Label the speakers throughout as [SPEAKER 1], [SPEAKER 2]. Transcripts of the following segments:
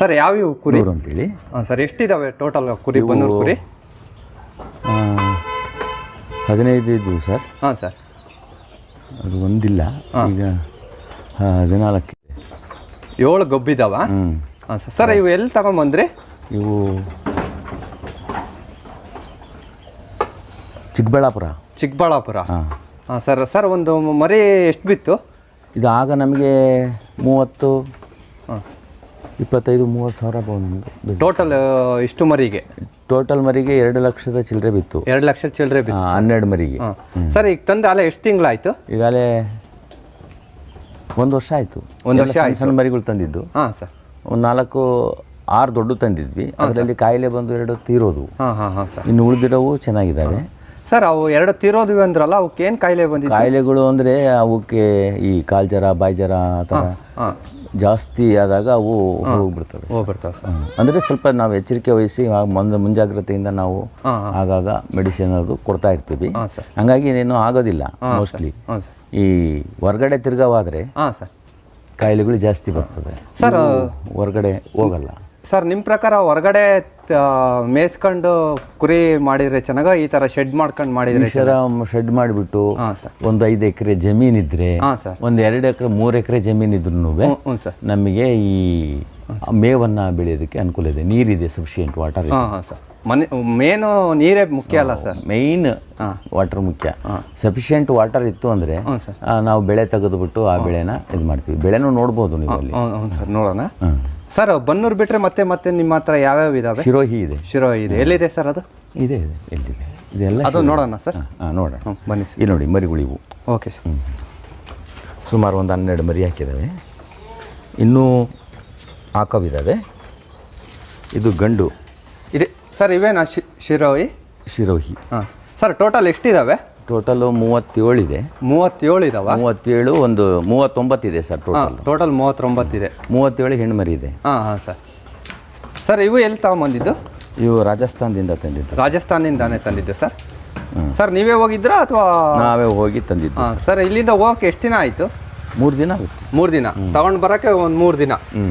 [SPEAKER 1] Sir ಯಾವ್ಯಾವ ಕುರಿ?
[SPEAKER 2] ನೂರು ಅಂತೇಳಿ.
[SPEAKER 1] ಹಾಂ ಸರ್ ಎಷ್ಟಿದಾವೆ ಟೋಟಲ್ ಕುರಿ ಬನ್ನೂರು ಕುರಿ?
[SPEAKER 2] ಆ, ಹದಿನೈದು ಇದ್ವು ಸರ್.
[SPEAKER 1] ಹಾಂ ಸರ್.
[SPEAKER 2] ಅದು ಒಂದಿಲ್ಲ. ಈಗ ಆ, ಹದಿನಾಲ್ಕು
[SPEAKER 1] ಏಳು ಗಬ್ಬಿದಾವ?
[SPEAKER 2] ಹ್ಞೂ
[SPEAKER 1] ಹಾಂ ಸರ್. ಸರ್ ಇವು ಎಲ್ಲಿ ತಗೊಂಬಂದ್ರಿ?
[SPEAKER 2] ಇವು ಚಿಕ್ಕಬಳ್ಳಾಪುರ.
[SPEAKER 1] ಚಿಕ್ಕಬಳ್ಳಾಪುರ?
[SPEAKER 2] ಹಾಂ.
[SPEAKER 1] ಹಾಂ ಸರ್ ಸರ್ ಒಂದು ಮರಿ ಎಷ್ಟು ಬಿತ್ತು?
[SPEAKER 2] ಇದು ಆಗ ನಮಗೆ ಮೂವತ್ತು.
[SPEAKER 1] ಹಾಂ.
[SPEAKER 2] ಇಪ್ಪತ್ತೈದು ಮೂವತ್ತು ಸಾವಿರ ಬಂದು
[SPEAKER 1] ಟೋಟಲ್ ಇಷ್ಟು ಮರಿಗೆ?
[SPEAKER 2] ಟೋಟಲ್ ಮರಿಗೆ ಎರಡು ಲಕ್ಷದ ಚಿಲ್ಲರೆ ಬಿತ್ತು.
[SPEAKER 1] ಎರಡು ಲಕ್ಷ ಚಿಲ್ಲರೆ ಬಿತ್ತು.
[SPEAKER 2] ಹನ್ನೆರಡು ಮರಿಗೆ.
[SPEAKER 1] ಸರ್ ಈಗ ತಂದು ಅಲ್ಲ ಎಷ್ಟು ತಿಂಗಳಾಯ್ತು?
[SPEAKER 2] ಈಗಾಗಲೇ ಒಂದು ವರ್ಷ ಆಯಿತು.
[SPEAKER 1] ಒಂದು ವರ್ಷ
[SPEAKER 2] ಸಣ್ಣ ಮರಿಗಳು ತಂದಿದ್ದು.
[SPEAKER 1] ಹಾಂ ಸರ್.
[SPEAKER 2] ಒಂದು ನಾಲ್ಕು ಆರು ದೊಡ್ಡ ತಂದಿದ್ವಿ. ಅದರಲ್ಲಿ ಕಾಯಿಲೆ ಬಂದು ಎರಡು ತೀರೋದು.
[SPEAKER 1] ಹಾಂ ಹಾಂ ಹಾಂ ಸರ್.
[SPEAKER 2] ಇನ್ನು ಉಳಿದಿರೋವು ಚೆನ್ನಾಗಿದ್ದಾವೆ.
[SPEAKER 1] ಸರ್ ಅವು ಎರಡು ತೀರೋದು ಅಂದ್ರಲ್ಲ ಅವಕ್ಕೆ ಏನು ಕಾಯಿಲೆ ಬಂದಿದೆ
[SPEAKER 2] ಕಾಯಿಲೆಗಳು ಅಂದರೆ ಅವಕ್ಕೆ ಈ ಕಾಲ್ಜರ ಬಾಯ್ಜರ ಆ ಥರ. ಜಾಸ್ತಿ ಆದಾಗ ಅವು ಹೋಗ್ಬಿಡ್ತವೆ.
[SPEAKER 1] ಹೋಗ್ಬಿಡ್ತಾವೆ ಸರ್.
[SPEAKER 2] ಹ್ಮ್. ಅಂದ್ರೆ ಸ್ವಲ್ಪ ನಾವು ಎಚ್ಚರಿಕೆ ವಹಿಸಿ ಮುಂದೆ ಮುಂಜಾಗ್ರತೆಯಿಂದ ನಾವು ಆಗಾಗ ಮೆಡಿಸಿನ್ ಅದು ಕೊಡ್ತಾ ಇರ್ತೀವಿ. ಹಂಗಾಗಿ ಏನೇನು ಆಗೋದಿಲ್ಲ ಮೋಸ್ಟ್ಲಿ. ಈ ಹೊರ್ಗಡೆ ತಿರ್ಗವಾದ್ರೆ ಕಾಯಿಲೆಗಳು ಜಾಸ್ತಿ ಬರ್ತದೆ.
[SPEAKER 1] ಸರ್
[SPEAKER 2] ಹೊರ್ಗಡೆ ಹೋಗಲ್ಲ.
[SPEAKER 1] ಸರ್ ನಿಮ್ಮ ಪ್ರಕಾರ ಹೊರಗಡೆ ಮೇಸ್ಕೊಂಡು ಕುರಿ ಮಾಡಿದ್ರೆ ಚೆನ್ನಾಗ? ಈ ಥರ ಶೆಡ್ ಮಾಡ್ಕೊಂಡು ಮಾಡಿದ್ರೆ
[SPEAKER 2] ಈಶ್ವರ ಶೆಡ್ ಮಾಡಿಬಿಟ್ಟು
[SPEAKER 1] ಸರ್.
[SPEAKER 2] ಒಂದು ಐದು ಎಕರೆ ಜಮೀನಿದ್ರೆ
[SPEAKER 1] ಸರ್.
[SPEAKER 2] ಒಂದು ಎರಡು ಎಕರೆ ಮೂರು ಎಕರೆ ಜಮೀನಿದ್ರು
[SPEAKER 1] ಸರ್.
[SPEAKER 2] ನಮಗೆ ಈ ಮೇವನ್ನು ಬೆಳೆಯೋದಕ್ಕೆ ಅನುಕೂಲ ಇದೆ. ನೀರಿದೆ ಸಫಿಷಿಯೆಂಟ್ ವಾಟರ್
[SPEAKER 1] ಸರ್. ಮನೆ ಮೇನು ನೀರೇ ಮುಖ್ಯ ಅಲ್ಲ ಸರ್.
[SPEAKER 2] ಮೈನ್ ವಾಟರ್ ಮುಖ್ಯ. ಸಫಿಷಿಯೆಂಟ್ ವಾಟರ್ ಇತ್ತು ಅಂದರೆ
[SPEAKER 1] ಸರ್.
[SPEAKER 2] ನಾವು ಬೆಳೆ ತೆಗೆದುಬಿಟ್ಟು ಆ ಬೆಳೆನ ಇದು ಮಾಡ್ತೀವಿ ಬೆಳೆನೂ ನೋಡ್ಬೋದು ನೀವು ಅಲ್ಲಿ
[SPEAKER 1] ಸರ್. ನೋಡೋಣ. ಸರ್ ಬನ್ನೂರು ಬಿಟ್ಟರೆ ಮತ್ತೆ ಮತ್ತೆ ನಿಮ್ಮ ಹತ್ರ ಯಾವ್ಯಾವ ಇದಾವೆ?
[SPEAKER 2] ಶಿರೋಹಿ ಇದೆ.
[SPEAKER 1] ಶಿರೋಹಿ ಇದೆ. ಎಲ್ಲಿದೆ ಸರ್ ಅದು?
[SPEAKER 2] ಇದೆ ಇದೆ ಎಲ್ಲಿದೆ? ಇದೆಲ್ಲ
[SPEAKER 1] ಅದು ನೋಡೋಣ ಸರ್.
[SPEAKER 2] ಹಾಂ ನೋಡೋಣ.
[SPEAKER 1] ಹ್ಞೂ ಬನ್ನಿ ಸರ್.
[SPEAKER 2] ಇಲ್ಲಿ ನೋಡಿ ಮರಿಗಳಿವು
[SPEAKER 1] ಓಕೆ ಸರ್.
[SPEAKER 2] ಸುಮಾರು ಒಂದು ಹನ್ನೆರಡು ಮರಿ ಹಾಕಿದ್ದಾವೆ ಇನ್ನೂ ಹಾಕೋವಿದ್ದಾವೆ ಇದು ಗಂಡು.
[SPEAKER 1] ಇದೆ. ಸರ್ ಇವೇನಾ ಶಿ ಶಿರೋಹಿ?
[SPEAKER 2] ಶಿರೋಹಿ.
[SPEAKER 1] ಹಾಂ. ಸರ್ ಟೋಟಲ್ ಎಷ್ಟಿದಾವೆ?
[SPEAKER 2] ಟೋಟಲು ಮೂವತ್ತೇಳಿದೆ.
[SPEAKER 1] ಮೂವತ್ತೇಳು ಇದಾವ
[SPEAKER 2] ಮೂವತ್ತೇಳು ಒಂದು ಮೂವತ್ತೊಂಬತ್ತಿದೆ ಸರ್ ಟೋಟಲ್.
[SPEAKER 1] ಟೋಟಲ್ ಮೂವತ್ತೊಂಬತ್ತಿದೆ.
[SPEAKER 2] ಮೂವತ್ತೇಳು ಹೆಣ್ಮರಿ ಮರಿ ಇದೆ
[SPEAKER 1] ಹಾಂ ಹಾಂ ಸರ್. ಸರ್ ಇವು ಎಲ್ಲಿ ತಗೊಂಬಂದಿದ್ದು?
[SPEAKER 2] ಇವು ರಾಜಸ್ಥಾನದಿಂದ ತಂದಿದ್ದು.
[SPEAKER 1] ರಾಜಸ್ಥಾನದಿಂದಾನೇ ತಂದಿದ್ದೆ ಸರ್? ಸರ್ ನೀವೇ ಹೋಗಿದ್ರಾ ಅಥವಾ?
[SPEAKER 2] ನಾವೇ ಹೋಗಿ ತಂದಿದ್ದು
[SPEAKER 1] ಹಾಂ ಸರ್. ಇಲ್ಲಿಂದ ಹೋಗಕ್ಕೆ ಎಷ್ಟು ದಿನ ಆಯಿತು?
[SPEAKER 2] ಮೂರು ದಿನ ಆಗುತ್ತೆ.
[SPEAKER 1] ಮೂರು ದಿನ. ತಗೊಂಡು ಬರೋಕ್ಕೆ ಒಂದು ಮೂರು ದಿನ.
[SPEAKER 2] ಹ್ಞೂ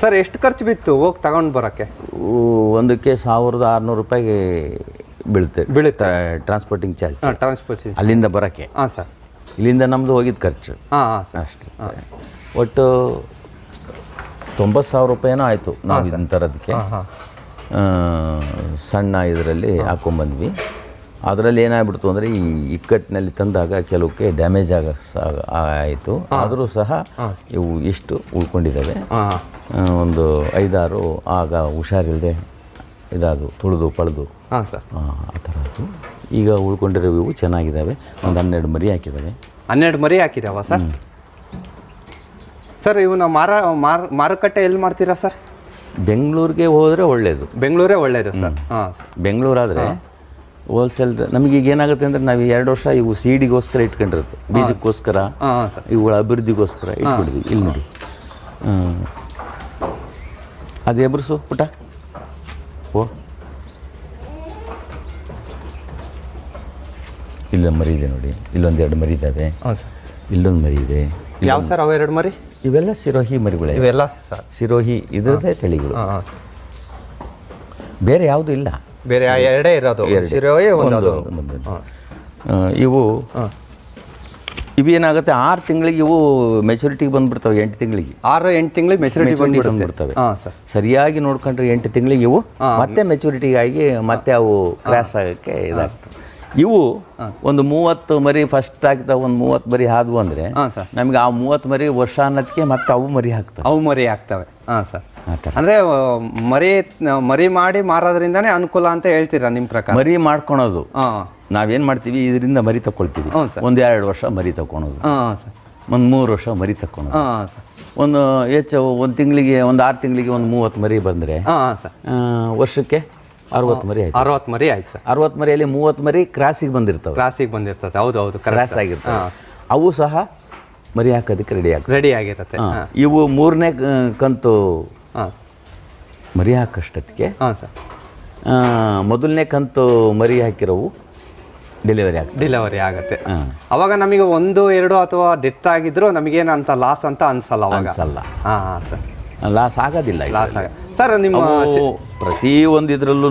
[SPEAKER 1] ಸರ್ ಎಷ್ಟು ಖರ್ಚು ಬಿತ್ತು ಹೋಗಿ ತಗೊಂಡು ಬರೋಕ್ಕೆ?
[SPEAKER 2] ಒಂದಕ್ಕೆ ಸಾವಿರದ ಆರುನೂರು ರೂಪಾಯಿಗೆ ಬೀಳುತ್ತೆ.
[SPEAKER 1] ಬೀಳುತ್ತೆ.
[SPEAKER 2] ಟ್ರಾನ್ಸ್ಪೋರ್ಟಿಂಗ್ ಚಾರ್ಜ್
[SPEAKER 1] ಟ್ರಾನ್ಸ್ಪೋರ್ಟಿಂಗ್ ಟ್ರಾನ್ಸ್ಪೋರ್ಟ್
[SPEAKER 2] ಅಲ್ಲಿಂದ ಬರೋಕ್ಕೆ.
[SPEAKER 1] ಹಾಂ ಸರ್.
[SPEAKER 2] ಇಲ್ಲಿಂದ ನಮ್ಮದು ಹೋಗಿದ್ದು ಖರ್ಚು.
[SPEAKER 1] ಹಾಂ ಹಾಂ ಸರ್.
[SPEAKER 2] ಅಷ್ಟೇ. ಒಟ್ಟು ತೊಂಬತ್ತು ಸಾವಿರ ರೂಪಾಯಿನೋ ಆಯಿತು ನಾವು ಇದನ್ನು ತರೋದಕ್ಕೆ. ಸಣ್ಣ ಇದರಲ್ಲಿ ಹಾಕ್ಕೊಂಬಂದ್ವಿ ಅದರಲ್ಲಿ ಏನಾಗ್ಬಿಡ್ತು ಅಂದರೆ ಈ ಇಕ್ಕಟ್ಟಿನಲ್ಲಿ ತಂದಾಗ ಕೆಲವಕ್ಕೆ ಡ್ಯಾಮೇಜ್ ಆಗ ಆಯಿತು. ಆದರೂ ಸಹ ಇವು ಎಷ್ಟು ಉಳ್ಕೊಂಡಿದ್ದಾವೆ ಒಂದು ಐದಾರು ಆಗ ಹುಷಾರಿಲ್ಲದೆ ಇದಾದವು ತುಳಿದು ಪಳೆದು
[SPEAKER 1] ಹಾಂ ಸರ್.
[SPEAKER 2] ಆ ಆ ಥರದ್ದು. ಈಗ ಉಳ್ಕೊಂಡಿರೋ ಇವು ಚೆನ್ನಾಗಿದ್ದಾವೆ. ಒಂದು ಹನ್ನೆರಡು ಮರಿ ಹಾಕಿದ್ದಾವೆ.
[SPEAKER 1] ಹನ್ನೆರಡು ಮರಿ ಹಾಕಿದಾವ ಸರ್? ಸರ್ ಇವನ್ನ ಮಾರ ಮಾರ ಮಾರುಕಟ್ಟೆ ಎಲ್ಲಿ ಮಾಡ್ತೀರಾ ಸರ್?
[SPEAKER 2] ಬೆಂಗಳೂರಿಗೆ ಹೋದರೆ ಒಳ್ಳೆಯದು
[SPEAKER 1] ಬೆಂಗಳೂರೇ ಒಳ್ಳೆಯದು ಸರ್. ಹಾಂ
[SPEAKER 2] ಬೆಂಗಳೂರಾದರೆ ಹೋಲ್ಸೇಲ್ ನಮಗೀಗ ಏನಾಗುತ್ತೆ ಅಂದರೆ ನಾವು ಎರಡು ವರ್ಷ ಇವು ಸೀಡಿಗೋಸ್ಕರ ಇಟ್ಕೊಂಡಿರೋದು. ಬೀಜಕ್ಕೋಸ್ಕರ ಇವುಗಳ ಅಭಿವೃದ್ಧಿಗೋಸ್ಕರ ಇಟ್ಕೊಂಡಿದ್ವಿ ಇಲ್ಲಿ ನೋಡಿ. ಅದೇ ಅದು ಎಬ್ರಿಸು ಪುಟ ಓ. ಇಲ್ಲೊಂದು ಮರಿ ಇದೆ ನೋಡಿ. ಇಲ್ಲೊಂದು ಎರಡು ಮರಿ ಇದ್ದಾವೆ
[SPEAKER 1] ಸರ್.
[SPEAKER 2] ಇಲ್ಲೊಂದು ಮರಿ ಇದೆ.
[SPEAKER 1] ಯಾವ ಸರ್ ಅವ ಎರಡು ಮರಿ?
[SPEAKER 2] ಇವೆಲ್ಲ ಸಿರೋಹಿ ಮರಿಗಳೇ.
[SPEAKER 1] ಇವೆಲ್ಲ ಸರ್.
[SPEAKER 2] ಸಿರೋಹಿ ಇದರದೇ ತಳಿಗಳು. ಬೇರೆ ಯಾವುದೂ ಇಲ್ಲ.
[SPEAKER 1] ಬೇರೆ ಎರಡೇ ಇರೋದು. ಸಿರೋಹಿ ಒಂದು
[SPEAKER 2] ಇವು ಇವೇನಾಗುತ್ತೆ ಆರು ತಿಂಗಳಿಗೆ ಇವು ಮೆಚುರಿಟಿಗೆ ಬಂದ್ಬಿಡ್ತವೆ ಎಂಟು ತಿಂಗಳಿಗೆ.
[SPEAKER 1] ಆರು ಎಂಟು ತಿಂಗಳಿಗೆ ಮೆಚುರಿಟಿ
[SPEAKER 2] ಬಂದ್ಬಿಡ್ತವೆ. ಸರಿಯಾಗಿ ನೋಡ್ಕೊಂಡ್ರೆ ಎಂಟು ತಿಂಗಳಿಗೆ ಇವು ಮತ್ತೆ ಮೆಚುರಿಟಿಗಾಗಿ ಮತ್ತೆ ಅವು ಕ್ರಾಸ್ ಆಗೋಕ್ಕೆ ಇದಾಗ್ತವೆ. ಇವು ಒಂದು ಮೂವತ್ತು ಮರಿ ಫಸ್ಟ್ ಆಗ್ತಾ ಒಂದು ಮೂವತ್ತು ಮರಿ ಹಾದು ಅಂದರೆ
[SPEAKER 1] ಹಾಂ ಸರ್
[SPEAKER 2] ನಮಗೆ ಆ ಮೂವತ್ತು ಮರಿ ವರ್ಷ ಅನ್ನೋದಕ್ಕೆ ಮತ್ತೆ ಅವು ಮರಿ ಹಾಕ್ತವೆ.
[SPEAKER 1] ಅವು ಮರಿ ಆಗ್ತವೆ ಹಾಂ ಸರ್ ಅಂದ್ರೆ ಮರಿ ಮರಿ ಮಾಡಿ ಮಾರೋದ್ರಿಂದನೇ ಅನುಕೂಲ ಅಂತ ಹೇಳ್ತೀರಾ ನಿಮ್ಮ ಪ್ರಕಾರ?
[SPEAKER 2] ಮರಿ ಮಾಡ್ಕೊಳೋದು.
[SPEAKER 1] ಹಾಂ.
[SPEAKER 2] ನಾವೇನು ಮಾಡ್ತೀವಿ? ಇದರಿಂದ ಮರಿ ತಗೊಳ್ತೀವಿ. ಒಂದು ಎರಡು ವರ್ಷ ಮರಿ ತಗೊಳೋದು.
[SPEAKER 1] ಹಾಂ ಸರ್
[SPEAKER 2] ಒಂದು ಮೂರು ವರ್ಷ ಮರಿ ತಗೊಳೋದು.
[SPEAKER 1] ಹಾಂ ಸರ್
[SPEAKER 2] ಒಂದು ಹೆಚ್ಚು ಒಂದು ತಿಂಗಳಿಗೆ ಒಂದು ಆರು ತಿಂಗಳಿಗೆ ಒಂದು ಮೂವತ್ತು ಮರಿ ಬಂದರೆ
[SPEAKER 1] ಹಾಂ ಸರ್
[SPEAKER 2] ವರ್ಷಕ್ಕೆ ಅರವತ್ತು ಮರಿ ಆಯ್ತು.
[SPEAKER 1] ಅರವತ್ತು ಮರಿ ಆಯ್ತು ಸರ್.
[SPEAKER 2] ಅರವತ್ತು ಮರಿಯಲ್ಲಿ ಮೂವತ್ತು ಮರಿ ಕ್ರಾಸಿಗೆ ಬಂದಿರ್ತವೆ.
[SPEAKER 1] ಕ್ರಾಸಿಗೆ ಬಂದಿರ್ತದೆ. ಹೌದು ಹೌದು
[SPEAKER 2] ಕ್ರಾಸ್ ಆಗಿರ್ತವೆ. ಅವು ಸಹ ಮರಿ ಹಾಕೋದಕ್ಕೆ ರೆಡಿ ಆಗ್ತದೆ
[SPEAKER 1] ರೆಡಿ ಆಗಿರುತ್ತೆ.
[SPEAKER 2] ಇವು ಮೂರನೇ ಕಂತು ಮರಿ ಹಾಕೋಷ್ಟೊತ್ತಿಗೆ
[SPEAKER 1] ಹಾಂ ಸರ್.
[SPEAKER 2] ಮೊದಲನೇ ಕಂತು ಮರಿ ಹಾಕಿರೋವು ಡೆಲಿವರಿ ಆಗ
[SPEAKER 1] ಡೆಲಿವರಿ ಆಗುತ್ತೆ. ಅವಾಗ ನಮಗೆ ಒಂದು ಎರಡು ಅಥವಾ ಡೆತ್ ಆಗಿದ್ರು ನಮಗೇನಂತ ಲಾಸ್ ಅಂತ ಅನ್ಸಲ್ಲ
[SPEAKER 2] ಅನ್ಸಲ್ಲ.
[SPEAKER 1] ಹಾಂ ಹಾಂ ಸರ್.
[SPEAKER 2] ಲಾಸ್ ಆಗೋದಿಲ್ಲ
[SPEAKER 1] ಲಾಸ್ ಆಗ ಸರ್ ನಿಮ್ಮ
[SPEAKER 2] ಪ್ರತಿ ಒಂದು ಇದರಲ್ಲೂ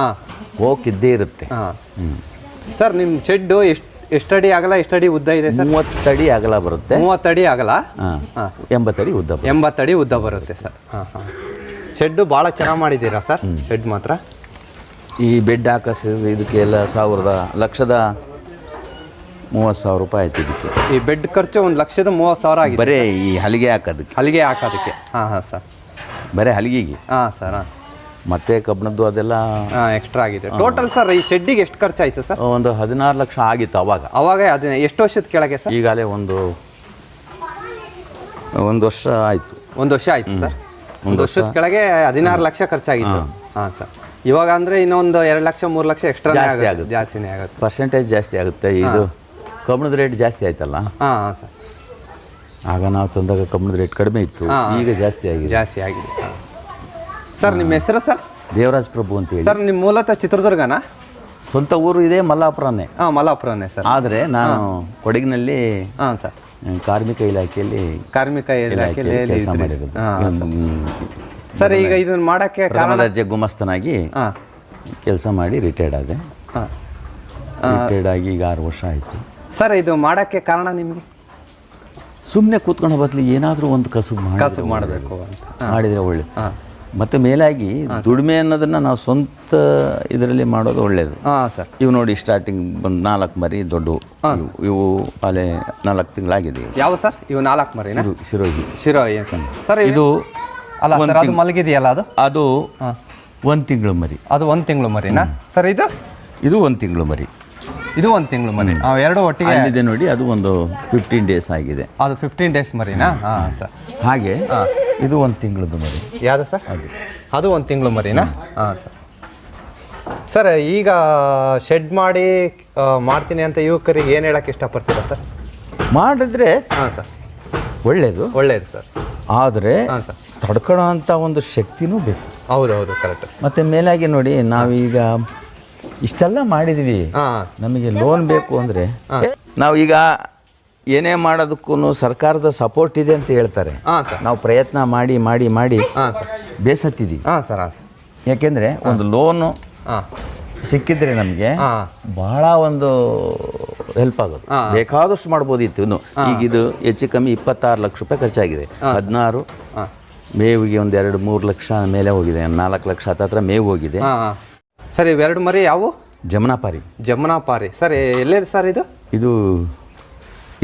[SPEAKER 1] ಹಾಂ.
[SPEAKER 2] ಹೋಗಿದ್ದೇ ಇರುತ್ತೆ.
[SPEAKER 1] ಸರ್ ನಿಮ್ಮ ಶೆಡ್ಡು ಎಷ್ಟು ಎಷ್ಟಡಿ ಆಗಲ್ಲ ಎಷ್ಟಡಿ ಉದ್ದ ಇದೆ ಸರ್?
[SPEAKER 2] ಮೂವತ್ತಡಿ ಆಗಲ್ಲ ಬರುತ್ತೆ.
[SPEAKER 1] ಮೂವತ್ತಡಿ ಆಗಲ್ಲ?
[SPEAKER 2] ಎಂಬತ್ತಡಿ ಉದ್ದ.
[SPEAKER 1] ಎಂಬತ್ತಡಿ ಉದ್ದ ಬರುತ್ತೆ ಸರ್. ಹಾಂ ಹಾಂ. ಶೆಡ್ಡು ಭಾಳ ಚೆನ್ನಾಗಿ ಮಾಡಿದ್ದೀರಾ ಸರ್? ಶೆಡ್ ಮಾತ್ರ?
[SPEAKER 2] ಈ ಬೆಡ್ ಹಾಕಿಸ್ ಇದಕ್ಕೆಲ್ಲ ಸಾವಿರದ ಲಕ್ಷದ ಮೂವತ್ತು ಸಾವಿರ ರೂಪಾಯಿ ಆಯ್ತು ಇದಕ್ಕೆ.
[SPEAKER 1] ಈ ಬೆಡ್ ಖರ್ಚು ಒಂದು ಲಕ್ಷದ ಮೂವತ್ತು ಸಾವಿರ ಆಗಿದೆ.
[SPEAKER 2] ಬರೀ ಈ ಹಲಿಗೆ ಹಾಕೋದಕ್ಕೆ.
[SPEAKER 1] ಹಲಿಗೆ ಹಾಕೋದಕ್ಕೆ. ಹಾಂ ಹಾಂ ಸರ್.
[SPEAKER 2] ಬರೀ ಹಲಿಗೆಗೆ.
[SPEAKER 1] ಹಾಂ ಸರ್ ಹಾಂ.
[SPEAKER 2] ಮತ್ತೆ ಕಬ್ಬಣದ್ದು ಅದೆಲ್ಲ
[SPEAKER 1] ಹಾಂ ಎಕ್ಸ್ಟ್ರಾ ಆಗಿದೆ. ಟೋಟಲ್ ಸರ್ ಈ ಶೆಡ್ಡಿಗೆ ಎಷ್ಟು ಖರ್ಚಾಯ್ತು ಸರ್?
[SPEAKER 2] ಒಂದು ಹದಿನಾರು ಲಕ್ಷ ಆಗಿತ್ತು ಅವಾಗ.
[SPEAKER 1] ಅವಾಗ ಅದನ್ನ ಎಷ್ಟು ವರ್ಷದ ಕೆಳಗೆ ಸರ್?
[SPEAKER 2] ಈಗಾಗಲೇ ಒಂದು ಒಂದು ವರ್ಷ ಆಯಿತು.
[SPEAKER 1] ಒಂದು ವರ್ಷ ಆಯ್ತು ಸರ್.
[SPEAKER 2] ಒಂದು
[SPEAKER 1] ಒಂದು ವರ್ಷದ ಕೆಳಗೆ ಹದಿನಾರು ಲಕ್ಷ ಖರ್ಚಾಗಿತ್ತು. ಹಾಂ. ಸರ್. ಇವಾಗ ಅಂದರೆ ಇನ್ನೊಂದು ಎರಡು ಲಕ್ಷ ಮೂರು ಲಕ್ಷ ಎಕ್ಸ್ಟ್ರಾ
[SPEAKER 2] ಜಾಸ್ತಿ ಆಗುತ್ತೆ.
[SPEAKER 1] ಜಾಸ್ತಿನೇ ಆಗುತ್ತೆ.
[SPEAKER 2] ಪರ್ಸೆಂಟೇಜ್ ಜಾಸ್ತಿ ಆಗುತ್ತೆ. ಇದು ಕಬ್ಬಣದ ರೇಟ್ ಜಾಸ್ತಿ ಆಯ್ತಲ್ಲ?
[SPEAKER 1] ಹಾಂ ಹಾಂ ಸರ್.
[SPEAKER 2] ಆಗ ನಾವು ತಂದಾಗ ಕಬ್ಬಣದ ರೇಟ್ ಕಡಿಮೆ ಇತ್ತು. ಈಗ ಜಾಸ್ತಿ ಆಗಿದೆ.
[SPEAKER 1] ಜಾಸ್ತಿ ಆಗಿದೆ. ಸರ್ ನಿಮ್ಮ ಹೆಸರು ಸರ್?
[SPEAKER 2] ದೇವರಾಜ್ ಪ್ರಭು ಅಂತ ಹೇಳಿ.
[SPEAKER 1] ಸರ್ ನಿಮ್ಮ ಮೂಲತಃ ಚಿತ್ರದುರ್ಗನಾ?
[SPEAKER 2] ಸ್ವಂತ ಊರು ಇದೆ ಮಲ್ಲಾಪುರನೇ.
[SPEAKER 1] ಹಾಂ ಮಲ್ಲಾಪುರನೇ ಸರ್.
[SPEAKER 2] ಆದರೆ ನಾನು ಕೊಡಗಿನಲ್ಲಿ
[SPEAKER 1] ಹಾಂ ಸರ್.
[SPEAKER 2] ಕಾರ್ಮಿಕ ಇಲಾಖೆಯಲ್ಲಿ
[SPEAKER 1] ಕಾರ್ಮಿಕ ಇಲಾಖೆಯಲ್ಲಿ
[SPEAKER 2] ಕೆಲಸ. ಮಾಡಿರೋದು.
[SPEAKER 1] ಸರ್. ಈಗ ಇದನ್ನು ಮಾಡೋಕ್ಕೆ
[SPEAKER 2] ಕಾಮರಾಜ್ಯ
[SPEAKER 1] ಕಾರಣ
[SPEAKER 2] ದರ್ಜೆ ಗುಮಸ್ತನಾಗಿ ಕೆಲಸ ಮಾಡಿ ರಿಟೈರ್ಡ್ ಆದೆ.
[SPEAKER 1] ಹಾಂ.
[SPEAKER 2] ರಿಟೈರ್ಡ್ ಆಗಿ ಈಗ ಆರು ವರ್ಷ ಆಯಿತು.
[SPEAKER 1] ಸರ್ ಇದು ಮಾಡೋಕ್ಕೆ ಕಾರಣ ನಿಮಗೆ?
[SPEAKER 2] ಸುಮ್ಮನೆ ಕೂತ್ಕೊಂಡು ಬದಲು ಏನಾದರೂ ಒಂದು ಕಸುಬು ಮಾಡಿ
[SPEAKER 1] ಕಸು ಮಾಡಬೇಕು ಅಂತ.
[SPEAKER 2] ಮಾಡಿದರೆ ಒಳ್ಳೆ ಮತ್ತು ಮೇಲಾಗಿ ದುಡಿಮೆ ಅನ್ನೋದನ್ನ ನಾವು ಸ್ವಂತ ಇದರಲ್ಲಿ ಮಾಡೋದು ಒಳ್ಳೆಯದು
[SPEAKER 1] ಹಾಂ ಸರ್.
[SPEAKER 2] ಇವು ನೋಡಿ ಸ್ಟಾರ್ಟಿಂಗ್ ಬಂದು ನಾಲ್ಕು ಮರಿ ದೊಡ್ಡವು ಇವು ಅಲ್ಲೇ ನಾಲ್ಕು ತಿಂಗಳಾಗಿದೆ.
[SPEAKER 1] ಯಾವ ಸರ್? ಇವು ನಾಲ್ಕು
[SPEAKER 2] ಮರಿ ಶಿರೋಹಿ.
[SPEAKER 1] ಶಿರೋಹಿ. ಸರ್ ಇದು ಅಲ್ಲ ಅದು ಮಲಗಿದೆಯಲ್ಲ ಅದು?
[SPEAKER 2] ಅದು ಒಂದು ತಿಂಗಳು ಮರಿ.
[SPEAKER 1] ಅದು ಒಂದು ತಿಂಗಳು ಮರಿನಾ? ಸರ್ ಇದು?
[SPEAKER 2] ಇದು ಒಂದು ತಿಂಗಳು ಮರಿ.
[SPEAKER 1] ಇದು ಒಂದು ತಿಂಗಳು ಮರಿ. ಎರಡು ಒಟ್ಟಿಗೆ
[SPEAKER 2] ಅಲ್ಲಿದೆ ನೋಡಿ ಅದು ಒಂದು ಫಿಫ್ಟೀನ್ ಡೇಸ್ ಆಗಿದೆ.
[SPEAKER 1] ಅದು ಫಿಫ್ಟೀನ್ ಡೇಸ್ ಮರಿನಾ? ಹಾಂ ಸರ್.
[SPEAKER 2] ಹಾಗೆ ಇದು ಒಂದು ತಿಂಗಳದ್ದು ಮರಿ.
[SPEAKER 1] ಯಾವುದು ಸರ್? ಅದು ಒಂದು ತಿಂಗಳು ಮರಿನಾ? ಹಾಂ ಸರ್. ಸರ್ ಈಗ ಶೆಡ್ ಮಾಡಿ ಮಾಡ್ತೀನಿ ಅಂತ ಯುವಕರಿಗೆ ಏನು ಹೇಳಕ್ಕೆ ಇಷ್ಟಪಡ್ತೀರಾ ಸರ್?
[SPEAKER 2] ಮಾಡಿದ್ರೆ
[SPEAKER 1] ಹಾಂ ಸರ್.
[SPEAKER 2] ಒಳ್ಳೆಯದು
[SPEAKER 1] ಒಳ್ಳೇದು ಸರ್.
[SPEAKER 2] ಆದರೆ
[SPEAKER 1] ಹಾಂ ಸರ್.
[SPEAKER 2] ತಡ್ಕೊಳ್ಳೋ ಅಂಥ ಒಂದು ಶಕ್ತಿನೂ ಬೇಕು.
[SPEAKER 1] ಹೌದು ಹೌದು ಕರೆಕ್ಟ್
[SPEAKER 2] ಮತ್ತು ಮೇಲಾಗಿ ನೋಡಿ ನಾವೀಗ ಇಷ್ಟೆಲ್ಲ ಮಾಡಿದ್ವಿ. ನಮಗೆ ಲೋನ್ ಬೇಕು ಅಂದರೆ ನಾವೀಗ ಏನೇ ಮಾಡೋದಕ್ಕೂ ಸರ್ಕಾರದ ಸಪೋರ್ಟ್ ಇದೆ ಅಂತ ಹೇಳ್ತಾರೆ. ನಾವು ಪ್ರಯತ್ನ ಮಾಡಿ ಮಾಡಿ ಮಾಡಿ ಬೇಸತ್ತಿದ್ದೀವಿ
[SPEAKER 1] ಹಾಂ ಸರ್
[SPEAKER 2] ಯಾಕೆಂದರೆ ಒಂದು ಲೋನು ಸಿಕ್ಕಿದ್ರೆ ನಮಗೆ ಬಹಳ ಒಂದು ಹೆಲ್ಪ್ ಆಗೋದು. ಬೇಕಾದಷ್ಟು ಮಾಡ್ಬೋದಿತ್ತು ಇನ್ನು ಈಗ ಇದು ಹೆಚ್ಚು ಕಮ್ಮಿ ಇಪ್ಪತ್ತಾರು ಲಕ್ಷ ರೂಪಾಯಿ ಖರ್ಚಾಗಿದೆ. ಹದಿನಾರು ಮೇವಿಗೆ ಒಂದು ಎರಡು ಮೂರು ಲಕ್ಷ ಮೇಲೆ ಹೋಗಿದೆ. ನಾಲ್ಕು ಲಕ್ಷ ಹತ್ತತ್ರ ಮೇವು ಹೋಗಿದೆ.
[SPEAKER 1] ಸರ್ ಇವೆರಡು ಮರಿ ಯಾವು
[SPEAKER 2] ಜಮನಾಪಾರಿ.
[SPEAKER 1] ಜಮುನಾಪಾರಿ. ಸರ್ ಎಲ್ಲಿದೆ ಸರ್ ಇದು?
[SPEAKER 2] ಇದು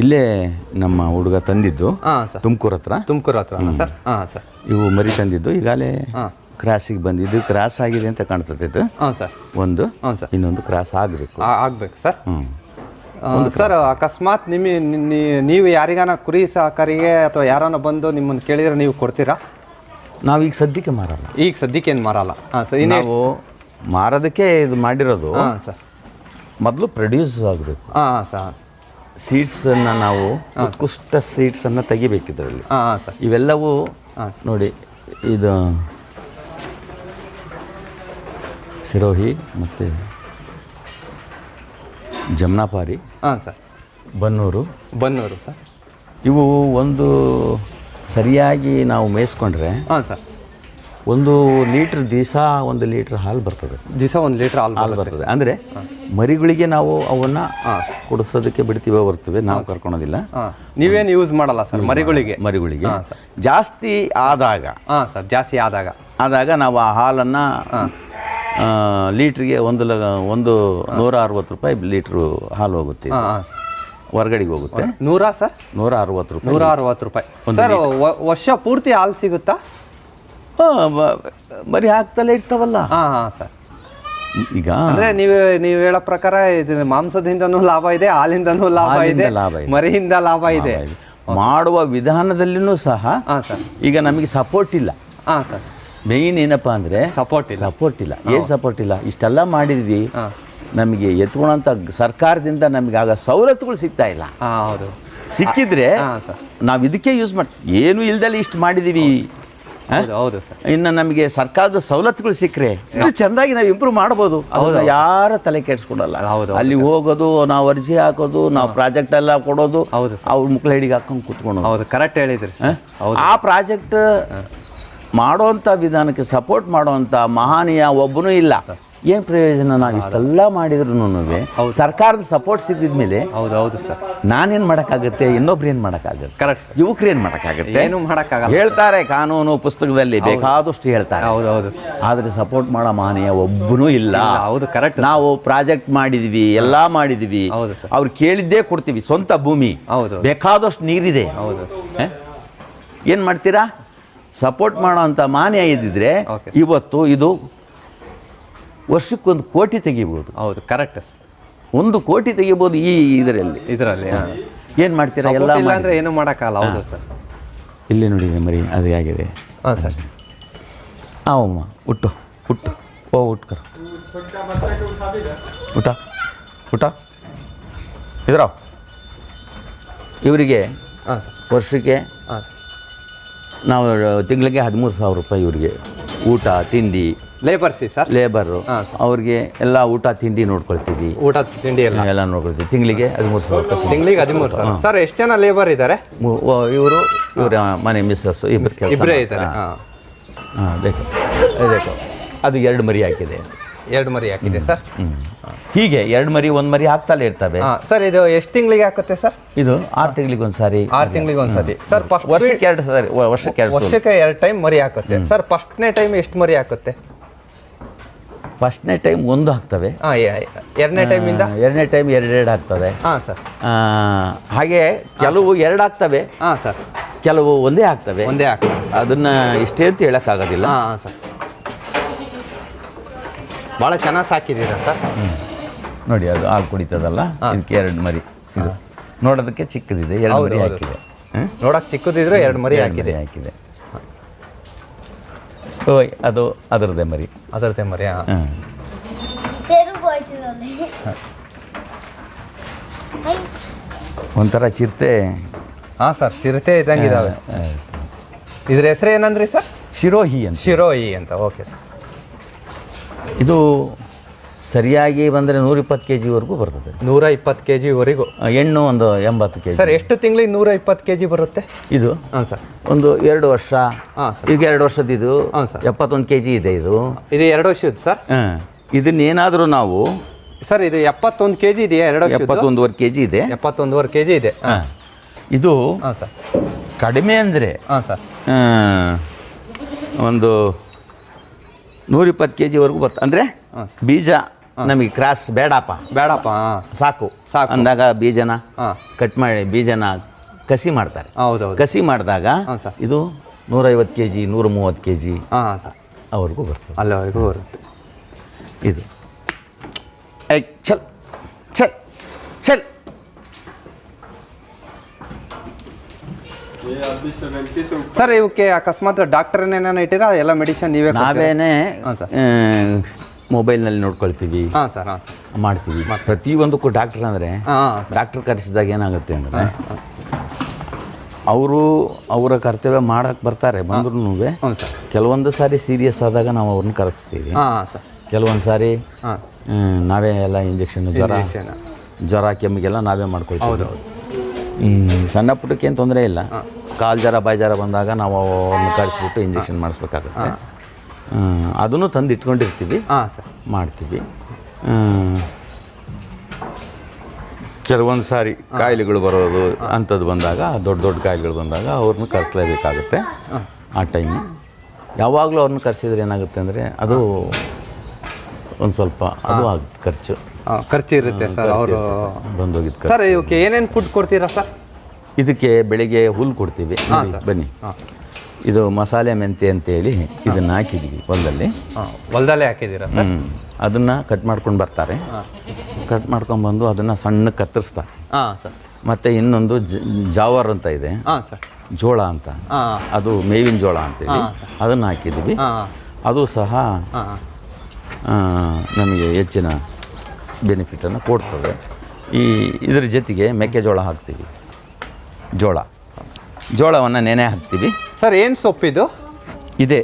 [SPEAKER 2] ಇಲ್ಲೇ ನಮ್ಮ ಹುಡುಗ ತಂದಿದ್ದು.
[SPEAKER 1] ಹಾಂ ಸರ್.
[SPEAKER 2] ತುಮಕೂರು ಹತ್ರ.
[SPEAKER 1] ತುಮಕೂರು ಹತ್ರ ಸರ್? ಹಾಂ ಸರ್.
[SPEAKER 2] ಇವು ಮರಿ ತಂದಿದ್ದು. ಈಗಾಲೇ
[SPEAKER 1] ಹಾಂ.
[SPEAKER 2] ಕ್ರಾಸಿಗೆ ಬಂದಿದ್ದು. ಕ್ರಾಸ್ ಆಗಿದೆ ಅಂತ ಕಾಣ್ತದೆ ಇದು.
[SPEAKER 1] ಹಾಂ ಸರ್.
[SPEAKER 2] ಒಂದು
[SPEAKER 1] ಹಾಂ ಸರ್.
[SPEAKER 2] ಇನ್ನೊಂದು ಕ್ರಾಸ್ ಆಗಬೇಕು.
[SPEAKER 1] ಆಗ್ಬೇಕು ಸರ್.
[SPEAKER 2] ಹ್ಞೂ
[SPEAKER 1] ಸರ್ ಅಕಸ್ಮಾತ್ ನಿಮ್ಮ ನೀವು ಯಾರಿಗಾನ ಕುರಿ ಸಹಕಾರಿಗೆ ಅಥವಾ ಯಾರನ್ನ ಬಂದು ನಿಮ್ಮನ್ನು ಕೇಳಿದ್ರೆ ನೀವು ಕೊಡ್ತೀರಾ?
[SPEAKER 2] ನಾವೀಗ ಸದ್ಯಕ್ಕೆ ಮಾರಲ್ಲ.
[SPEAKER 1] ಈಗ ಸದ್ಯಕ್ಕೆ ಏನು ಮಾರಲ್ಲ. ಹಾಂ ಸರ್
[SPEAKER 2] ನಾವು ಮಾರೋದಕ್ಕೆ ಇದು ಮಾಡಿರೋದು
[SPEAKER 1] ಹಾಂ ಸರ್.
[SPEAKER 2] ಮೊದಲು ಪ್ರೊಡ್ಯೂಸ್ ಆಗಬೇಕು.
[SPEAKER 1] ಹಾಂ ಹಾಂ ಸರ್
[SPEAKER 2] ಸೀಡ್ಸನ್ನು ನಾವು ಉತ್ಕೃಷ್ಟ ಸೀಡ್ಸನ್ನು ತೆಗಿಬೇಕು ಇದರಲ್ಲಿ.
[SPEAKER 1] ಹಾಂ ಹಾಂ ಸರ್.
[SPEAKER 2] ಇವೆಲ್ಲವೂ. ನೋಡಿ ಇದು ಸಿರೋಹಿ ಮತ್ತು ಜಮ್ನಾಪಾರಿ
[SPEAKER 1] ಹಾಂ ಸರ್.
[SPEAKER 2] ಬನ್ನೂರು.
[SPEAKER 1] ಬನ್ನೂರು ಸರ್.
[SPEAKER 2] ಇವು ಒಂದು ಸರಿಯಾಗಿ ನಾವು ಮೇಯಿಸ್ಕೊಂಡ್ರೆ
[SPEAKER 1] ಹಾಂ ಸರ್.
[SPEAKER 2] ಒಂದು ಲೀಟ್ರ್ ದಿವಸ ಒಂದು ಲೀಟ್ರ್ ಹಾಲು ಬರ್ತದೆ.
[SPEAKER 1] ದಿವಸ ಒಂದು ಲೀಟ್ರ್ ಹಾಲು
[SPEAKER 2] ಹಾಲು ಬರ್ತದೆ. ಅಂದರೆ ಮರಿಗಳಿಗೆ ನಾವು ಅವನ್ನು ಕುಡಿಸೋದಕ್ಕೆ ಬಿಡ್ತೀವಿ ಬರ್ತವೆ ನಾವು ಕರ್ಕೊಳೋದಿಲ್ಲ.
[SPEAKER 1] ನೀವೇನು ಯೂಸ್ ಮಾಡಲ್ಲ ಸರ್ ಮರಿಗಳಿಗೆ?
[SPEAKER 2] ಮರಿಗಳಿಗೆ. ಜಾಸ್ತಿ ಆದಾಗ
[SPEAKER 1] ಹಾಂ ಸರ್ ಜಾಸ್ತಿ ಆದಾಗ.
[SPEAKER 2] ಆದಾಗ ನಾವು ಆ ಹಾಲನ್ನು ಲೀಟ್ರಿಗೆ ಒಂದು ಲ ಒಂದು ನೂರ ಅರವತ್ತು ರೂಪಾಯಿ ಲೀಟ್ರು ಹಾಲು ಹೋಗುತ್ತೆ. ಹೊರಗಡೆಗೆ ಹೋಗುತ್ತೆ.
[SPEAKER 1] ನೂರ ಸರ್
[SPEAKER 2] ನೂರ ಅರವತ್ತು ರೂಪಾಯಿ
[SPEAKER 1] ನೂರ ಅರವತ್ತು ರೂಪಾಯಿ. ಸರ್ ವರ್ಷ ಪೂರ್ತಿ ಹಾಲು ಸಿಗುತ್ತಾ?
[SPEAKER 2] ಮರಿ ಹಾಕ್ತಲೇ ಇರ್ತಾವಲ್ಲ.
[SPEAKER 1] ಹಾಂ ಹಾಂ ಸರ್.
[SPEAKER 2] ಈಗ
[SPEAKER 1] ಅಂದ್ರೆ ನೀವು ನೀವು ಹೇಳೋ ಪ್ರಕಾರ ಇದು ಮಾಂಸದಿಂದನೂ ಲಾಭ ಇದೆ ಹಾಲಿಂದನೂ ಲಾಭ ಇದೆ
[SPEAKER 2] ಲಾಭ ಇದೆ.
[SPEAKER 1] ಮರಿಯಿಂದ ಲಾಭ ಇದೆ.
[SPEAKER 2] ಮಾಡುವ ವಿಧಾನದಲ್ಲಿನೂ ಸಹ
[SPEAKER 1] ಹಾಂ ಸರ್.
[SPEAKER 2] ಈಗ ನಮಗೆ ಸಪೋರ್ಟ್ ಇಲ್ಲ.
[SPEAKER 1] ಹಾಂ ಸರ್.
[SPEAKER 2] ಮೇಯ್ನ್ ಏನಪ್ಪ ಅಂದರೆ
[SPEAKER 1] ಸಪೋರ್ಟ್ ಇಲ್ಲ.
[SPEAKER 2] ಸಪೋರ್ಟ್ ಇಲ್ಲ. ಏನು ಸಪೋರ್ಟ್ ಇಲ್ಲ? ಇಷ್ಟೆಲ್ಲ ಮಾಡಿದ್ವಿ. ನಮಗೆ ಎತ್ಕೊಳ್ಳೋಂಥ ಸರ್ಕಾರದಿಂದ ನಮಗೆ ಆಗ ಸವಲತ್ತುಗಳು ಸಿಗ್ತಾ ಇಲ್ಲ.
[SPEAKER 1] ಹಾಂ ಹೌದು.
[SPEAKER 2] ಸಿಕ್ಕಿದ್ರೆ
[SPEAKER 1] ಹಾಂ ಸರ್.
[SPEAKER 2] ನಾವು ಇದಕ್ಕೆ ಯೂಸ್ ಮಾಡಿ ಏನು ಇಲ್ದಲ್ಲಿ ಇಷ್ಟು ಮಾಡಿದ್ದೀವಿ
[SPEAKER 1] ಹೌದು ಹೌದು ಸರ್.
[SPEAKER 2] ಇನ್ನು ನಮಗೆ ಸರ್ಕಾರದ ಸವಲತ್ತುಗಳು ಸಿಕ್ಕರೆ ಇಷ್ಟು ಚೆಂದಾಗಿ ನಾವು ಇಂಪ್ರೂವ್ ಮಾಡ್ಬೋದು. ಅದನ್ನ ಯಾರ ತಲೆ ಕೆಡಿಸ್ಕೊಡಲ್ಲ.
[SPEAKER 1] ಹೌದು,
[SPEAKER 2] ಅಲ್ಲಿ ಹೋಗೋದು ನಾವು ಅರ್ಜಿ ಹಾಕೋದು ನಾವು ಪ್ರಾಜೆಕ್ಟ್ ಎಲ್ಲ ಕೊಡೋದು
[SPEAKER 1] ಹೌದು
[SPEAKER 2] ಅವ್ರ ಮುಕ್ಳ ಹಿಡಿಗೆ ಹಾಕೊಂಡು ಕುತ್ಕೊಂಡು
[SPEAKER 1] ಹೌದು ಕರೆಕ್ಟ್ ಹೇಳಿದ್ರಿ
[SPEAKER 2] ಆ ಪ್ರಾಜೆಕ್ಟ್ ಮಾಡೋವಂಥ ವಿಧಾನಕ್ಕೆ ಸಪೋರ್ಟ್ ಮಾಡೋವಂಥ ಮಹಾನೀಯ ಒಬ್ಬನೂ ಇಲ್ಲ. ಏನು ಪ್ರಯೋಜನ? ನಾವು ಇಷ್ಟೆಲ್ಲ ಮಾಡಿದ್ರು ಸರ್ಕಾರದ ಸಪೋರ್ಟ್ ಸಿಕ್ಕಿದ್ಮೇಲೆ
[SPEAKER 1] ಹೌದು ಹೌದು ಸರ್.
[SPEAKER 2] ನಾನೇನು ಮಾಡೋಕ್ಕಾಗುತ್ತೆ? ಇನ್ನೊಬ್ರು ಏನು ಮಾಡೋಕ್ಕಾಗುತ್ತೆ?
[SPEAKER 1] ಕರೆಕ್ಟ್
[SPEAKER 2] ಯುವಕರು ಏನು ಮಾಡೋಕ್ಕಾಗುತ್ತೆ?
[SPEAKER 1] ಏನು ಮಾಡೋಕ್ಕಾಗಲ್ಲ.
[SPEAKER 2] ಹೇಳ್ತಾರೆ ಕಾನೂನು ಪುಸ್ತಕದಲ್ಲಿ ಬೇಕಾದಷ್ಟು ಹೇಳ್ತಾರೆ.
[SPEAKER 1] ಹೌದು ಹೌದು
[SPEAKER 2] ಆದರೆ ಸಪೋರ್ಟ್ ಮಾಡೋ ಮಾನೆಯ ಒಬ್ಬನೂ ಇಲ್ಲ.
[SPEAKER 1] ಹೌದು, ಕರೆಕ್ಟ್
[SPEAKER 2] ನಾವು ಪ್ರಾಜೆಕ್ಟ್ ಮಾಡಿದ್ವಿ ಎಲ್ಲ ಮಾಡಿದ್ವಿ. ಅವ್ರು ಕೇಳಿದ್ದೇ ಕೊಡ್ತೀವಿ ಸ್ವಂತ ಭೂಮಿ.
[SPEAKER 1] ಹೌದು.
[SPEAKER 2] ಬೇಕಾದಷ್ಟು ನೀರಿದೆ.
[SPEAKER 1] ಹೌದು
[SPEAKER 2] ಏನು ಮಾಡ್ತೀರಾ? ಸಪೋರ್ಟ್ ಮಾಡೋ ಅಂಥ ಮಾನ್ಯ ಇದ್ದಿದ್ರೆ ಇವತ್ತು ಇದು ವರ್ಷಕ್ಕೊಂದು ಕೋಟಿ ತೆಗಿಬೋದು.
[SPEAKER 1] ಹೌದು ಕರೆಕ್ಟ್
[SPEAKER 2] ಒಂದು ಕೋಟಿ ತೆಗಿಬೋದು ಈ ಇದರಲ್ಲಿ.
[SPEAKER 1] ಇದರಲ್ಲಿ
[SPEAKER 2] ಏನು ಮಾಡ್ತೀರಾ? ಎಲ್ಲ
[SPEAKER 1] ಅಂದರೆ ಏನು ಮಾಡೋಕ್ಕಲ್ಲ ಹೌದು ಸರ್.
[SPEAKER 2] ಇಲ್ಲಿ ನೋಡಿ ಮರಿ ಅದು ಆಗಿದೆ
[SPEAKER 1] ಹಾಂ ಸರ್.
[SPEAKER 2] ಹಾಂ ಹುಟ್ಟು ಹುಟ್ಟು. ಓ ಉಟ್ಕರ ಊಟ ಊಟ. ಇದ್ರ? ಇವರಿಗೆ ವರ್ಷಕ್ಕೆ ನಾವು ತಿಂಗಳಿಗೆ ಹದಿಮೂರು ಸಾವಿರ ರೂಪಾಯಿ ಇವರಿಗೆ. ಊಟ ತಿಂಡಿ.
[SPEAKER 1] ಲೇಬರ್ಸಿ ಸರ್
[SPEAKER 2] ಲೇಬರು ಅವ್ರಿಗೆ ಎಲ್ಲ ಊಟ ತಿಂಡಿ ನೋಡ್ಕೊಳ್ತೀವಿ.
[SPEAKER 1] ಊಟ ತಿಂಡಿ ಎಲ್ಲ?
[SPEAKER 2] ಎಲ್ಲ ನೋಡ್ಕೊಳ್ತೀವಿ. ತಿಂಗಳಿಗೆ ಹದಿಮೂರು ಸಾವಿರ ರೂಪಾಯಿ
[SPEAKER 1] ತಿಂಗಳಿಗೆ ಹದಿಮೂರು ಸರ್ ಸರ್ ಎಷ್ಟು ಜನ ಲೇಬರ್ ಇದ್ದಾರೆ
[SPEAKER 2] ಇವರು ಇವರ ಮನೆ ಮಿಸ್ಸಸ್ ಇಬ್ಬರು ಕೆಲಸ
[SPEAKER 1] ಇಬ್ಬರೇ ಇದ್ದಾರೆ ಹಾಂ.
[SPEAKER 2] ಬೇಕು. ಬೇಕು. ಅದು ಎರಡು ಮರಿ ಹಾಕಿದೆ.
[SPEAKER 1] ಎರಡು ಮರಿ ಹಾಕಿದೆ ಸರ್
[SPEAKER 2] ಹೀಗೆ ಎರಡು ಮರಿ ಒಂದು ಮರಿ ಹಾಕ್ತಲೇ ಇರ್ತವೆ.
[SPEAKER 1] ಸರ್ ಇದು ಎಷ್ಟು ತಿಂಗಳಿಗೆ ಹಾಕುತ್ತೆ ಸರ್
[SPEAKER 2] ಇದು ಆರು ತಿಂಗಳಿಗೆ ಒಂದು ಸಾರಿ
[SPEAKER 1] ಆರು ತಿಂಗಳಿಗೆ ಒಂದ್ಸಾರಿ. ಸರ್ ಫಸ್ಟ್
[SPEAKER 2] ವರ್ಷಕ್ಕೆ ಎರಡು ಸಾರಿ ವರ್ಷಕ್ಕೆ
[SPEAKER 1] ವರ್ಷಕ್ಕೆ ಎರಡು ಟೈಮ್ ಮರಿ ಹಾಕುತ್ತೆ. ಸರ್ ಫಸ್ಟ್ನೇ ಟೈಮ್ ಎಷ್ಟು ಮರಿ ಹಾಕುತ್ತೆ?
[SPEAKER 2] ಫಸ್ಟ್ನೇ ಟೈಮ್ ಒಂದು ಹಾಕ್ತವೆ
[SPEAKER 1] ಎರಡನೇ ಟೈಮಿಂದ?
[SPEAKER 2] ಎರಡನೇ ಟೈಮ್ ಎರಡೆರಡು ಹಾಕ್ತವೆ
[SPEAKER 1] ಹಾಂ ಸರ್.
[SPEAKER 2] ಹಾಗೆ ಕೆಲವು ಎರಡು ಹಾಕ್ತವೆ
[SPEAKER 1] ಹಾಂ ಸರ್.
[SPEAKER 2] ಕೆಲವು ಒಂದೇ ಹಾಕ್ತವೆ
[SPEAKER 1] ಒಂದೇ ಹಾಕ್ತವೆ
[SPEAKER 2] ಅದನ್ನು ಇಷ್ಟೇ ಅಂತ ಹೇಳೋಕ್ಕಾಗೋದಿಲ್ಲ.
[SPEAKER 1] ಹಾಂ ಸರ್. ಭಾಳ ಚೆನ್ನಾಗಿ ಸಾಕಿದ್ದೀರಾ ಸರ್?
[SPEAKER 2] ನೋಡಿ ಅದು ಹಾಲು ಕುಡಿತದಲ್ಲ? ಇದಕ್ಕೆ ಎರಡು ಮರಿ. ಇದು ನೋಡೋದಕ್ಕೆ ಚಿಕ್ಕದಿದೆ ಎರಡು ಮರಿ. ಹಾಕಿದೆ. ನೋಡಕ್ಕೆ
[SPEAKER 1] ಚಿಕ್ಕದಿದ್ರೆ ಚಿಕ್ಕದಿದ್ರು ಎರಡು ಮರಿ ಹಾಕಿದೆ.
[SPEAKER 2] ಹಾಕಿದೆ. ಓಯ್ ಅದು ಅದರದ್ದೇ ಮರಿ.
[SPEAKER 1] ಅದರದ್ದೇ ಮರಿ ಹಾಂ.
[SPEAKER 2] ಒಂಥರ ಚಿರತೆ.
[SPEAKER 1] ಹಾಂ ಸರ್ ಚಿರತೆ ಇದ್ದಂಗೆ
[SPEAKER 2] ಇದ್ದಾವೆ
[SPEAKER 1] ಇದ್ರ ಹೆಸರು ಏನಂದ್ರಿ ಸರ್?
[SPEAKER 2] ಶಿರೋಹಿ ಅಂತ.
[SPEAKER 1] ಶಿರೋಹಿ ಅಂತ ಓಕೆ ಸರ್.
[SPEAKER 2] ಇದು ಸರಿಯಾಗಿ ಬಂದರೆ ನೂರ ಇಪ್ಪತ್ತು ಕೆ ಜಿವರೆಗೂ ಬರ್ತದೆ.
[SPEAKER 1] ನೂರ ಇಪ್ಪತ್ತು ಕೆ ಜಿವರೆಗೂ
[SPEAKER 2] ಹೆಣ್ಣು ಒಂದು ಎಂಬತ್ತು ಕೆ
[SPEAKER 1] ಸರ್ ಎಷ್ಟು ತಿಂಗಳಿಗೆ ನೂರ ಇಪ್ಪತ್ತು ಕೆ ಜಿ ಬರುತ್ತೆ?
[SPEAKER 2] ಇದು?
[SPEAKER 1] ಹಾಂ ಸರ್.
[SPEAKER 2] ಒಂದು ಎರಡು ವರ್ಷ. ಈಗ ಎರಡು ವರ್ಷದ ಇದು.
[SPEAKER 1] ಹಾಂ, ಸರ್.
[SPEAKER 2] ಎಪ್ಪತ್ತೊಂದು ಕೆ ಜಿ ಇದೆ ಇದು.
[SPEAKER 1] ಇದು ಎರಡು ವರ್ಷದ ಸರ್?
[SPEAKER 2] ಹಾಂ. ಇದನ್ನೇನಾದರೂ ನಾವು
[SPEAKER 1] ಸರ್ ಇದು ಎಪ್ಪತ್ತೊಂದು ಕೆ ಜಿ ಇದೆಯಾ? ಎರಡು
[SPEAKER 2] ಎಪ್ಪತ್ತೊಂದುವರೆ ಕೆ ಜಿ ಇದೆ.
[SPEAKER 1] ಎಪ್ಪತ್ತೊಂದುವರೆ ಕೆ ಜಿ ಇದೆ.
[SPEAKER 2] ಹಾಂ. ಇದು
[SPEAKER 1] ಹಾಂ ಸರ್.
[SPEAKER 2] ಕಡಿಮೆ ಅಂದರೆ
[SPEAKER 1] ಹಾಂ ಸರ್.
[SPEAKER 2] ಒಂದು ನೂರಿಪ್ಪತ್ತು ಕೆ ಜಿವರೆಗೂ ಬರ್ತದೆ ಅಂದರೆ
[SPEAKER 1] ಹಾಂ
[SPEAKER 2] ಬೀಜ ನಮಗೆ ಕ್ರಾಸ್ ಬೇಡಪ್ಪ.
[SPEAKER 1] ಬೇಡಪ್ಪ ಹಾಂ.
[SPEAKER 2] ಸಾಕು.
[SPEAKER 1] ಸಾಕು.
[SPEAKER 2] ಅಂದಾಗ ಬೀಜನ
[SPEAKER 1] ಹಾಂ.
[SPEAKER 2] ಕಟ್ ಮಾಡಿ ಬೀಜನ ಕಸಿ ಮಾಡ್ತಾರೆ.
[SPEAKER 1] ಹೌದೌದು.
[SPEAKER 2] ಕಸಿ ಮಾಡಿದಾಗ
[SPEAKER 1] ಹಾಂ, ಸರ್.
[SPEAKER 2] ಇದು ನೂರೈವತ್ತು ಕೆ ಜಿ ನೂರ ಮೂವತ್ತು ಕೆ ಜಿ
[SPEAKER 1] ಹಾಂ ಸರ್.
[SPEAKER 2] ಅವ್ರಿಗೂ ಬರ್ತದೆ.
[SPEAKER 1] ಅಲ್ಲವರೆಗೂ ಬರುತ್ತೆ.
[SPEAKER 2] ಇದು. ಐ ಚಲ್ ಚಲ್ ಚಲ್
[SPEAKER 1] ಸರ್ ಇವಕ್ಕೆ ಅಕಸ್ಮಾತ್ ಡಾಕ್ಟರ್ ಏನಾನ ಇಟ್ಟಿರಾ? ಎಲ್ಲ ಮೆಡಿಸಿನ್ ನೀವೇ
[SPEAKER 2] ನಾವೇನೆ. ಮೊಬೈಲ್ನಲ್ಲಿ ನೋಡ್ಕೊಳ್ತೀವಿ.
[SPEAKER 1] ಹಾಂ ಸರ್ ಹಾಂ.
[SPEAKER 2] ಮಾಡ್ತೀವಿ. ಪ್ರತಿಯೊಂದಕ್ಕೂ ಡಾಕ್ಟರ್ ಅಂದರೆ ಡಾಕ್ಟ್ರ್ ಕರೆಸಿದಾಗ ಏನಾಗುತ್ತೆ ಅಂದರೆ ಅವರು ಅವರ ಕರ್ತವ್ಯ ಮಾಡಕ್ಕೆ ಬರ್ತಾರೆ ಬಂದ್ರೂ ಕೆಲವೊಂದು ಸಾರಿ ಸೀರಿಯಸ್ ಆದಾಗ ನಾವು ಅವ್ರನ್ನ ಕರೆಸ್ತೀವಿ. ಕೆಲವೊಂದು ಸಾರಿ ನಾವೇ ಎಲ್ಲ ಇಂಜೆಕ್ಷನ್ ಜ್ವರ. ಜ್ವರ ಕೆಮ್ಮಿಗೆಲ್ಲ ನಾವೇ ಮಾಡ್ಕೊಳ್ತೀವಿ. ಈ ಸಣ್ಣ ಪುಟ್ಟಕ್ಕೆ ಏನು ತೊಂದರೆ ಇಲ್ಲ. ಕಾಲು ಜ್ವರ ಬಾಯಿ ಜ್ವರ ಬಂದಾಗ ನಾವು ಅವ್ರನ್ನ ಕರೆಸ್ಬಿಟ್ಟು ಇಂಜೆಕ್ಷನ್ ಮಾಡಿಸ್ಬೇಕಾಗುತ್ತೆ. ಅದನ್ನು ತಂದು ಇಟ್ಕೊಂಡಿರ್ತೀವಿ
[SPEAKER 1] ಹಾಂ ಸರ್.
[SPEAKER 2] ಮಾಡ್ತೀವಿ. ಕೆಲವೊಂದು ಸಾರಿ ಕಾಯಿಲೆಗಳು ಬರೋದು ಅಂಥದ್ದು ಬಂದಾಗ ದೊಡ್ಡ ದೊಡ್ಡ ಕಾಯಿಲೆಗಳು ಬಂದಾಗ ಅವ್ರನ್ನ ಕರೆಸಲೇಬೇಕಾಗುತ್ತೆ ಆ ಟೈಮು. ಯಾವಾಗಲೂ ಅವ್ರನ್ನ ಕರೆಸಿದ್ರೆ ಏನಾಗುತ್ತೆ ಅಂದರೆ ಅದು ಒಂದು ಸ್ವಲ್ಪ ಅದು ಆಗುತ್ತೆ ಖರ್ಚು.
[SPEAKER 1] ಖರ್ಚು ಇರುತ್ತೆ ಸರ್ ಅವರು.
[SPEAKER 2] ಬಂದೋಗಿದ್ದು
[SPEAKER 1] ಸರ್ ಇವಕ್ಕೆ ಏನೇನು ಫುಡ್ ಕೊಡ್ತೀರಾ ಸರ್?
[SPEAKER 2] ಇದಕ್ಕೆ ಬೆಳಿಗ್ಗೆ ಹುಲ್ಲು ಕೊಡ್ತೀವಿ. ಬನ್ನಿ ಇದು ಮಸಾಲೆ ಮೆಂತೆ ಅಂತೇಳಿ ಇದನ್ನು ಹಾಕಿದೀವಿ ಹೊಲದಲ್ಲಿ.
[SPEAKER 1] ಹೊಲದಲ್ಲೇ ಹಾಕಿದ್ದೀರಾ ಸರ್.
[SPEAKER 2] ಅದನ್ನ ಕಟ್ ಮಾಡ್ಕೊಂಡು ಬರ್ತಾರೆ. ಕಟ್ ಮಾಡ್ಕೊಂಡ್ಬಂದು ಅದನ್ನು ಸಣ್ಣ ಕತ್ತರಿಸ್ತಾರೆ.
[SPEAKER 1] ಹಾಂ ಸರ್.
[SPEAKER 2] ಮತ್ತು ಇನ್ನೊಂದು ಜಾವರ್ ಅಂತ ಇದೆ.
[SPEAKER 1] ಹಾಂ ಸರ್.
[SPEAKER 2] ಜೋಳ ಅಂತ. ಅದು ಮೇವಿನ ಜೋಳ ಅಂತೇಳಿ ಅದನ್ನು ಹಾಕಿದ್ದೀವಿ
[SPEAKER 1] ಹಾಂ.
[SPEAKER 2] ಅದು ಸಹ ನಮಗೆ ಹೆಚ್ಚಿನ ಬೆನಿಫಿಟನ್ನು ಕೊಡ್ತದೆ. ಈ ಇದ್ರ ಜೊತೆಗೆ ಮೆಕ್ಕೆಜೋಳ ಹಾಕ್ತೀವಿ. ಜೋಳ. ಜೋಳವನ್ನು ನೆನೆ ಹಾಕ್ತೀವಿ
[SPEAKER 1] ಸರ್ ಏನು ಸೊಪ್ಪಿದು
[SPEAKER 2] ಇದೆ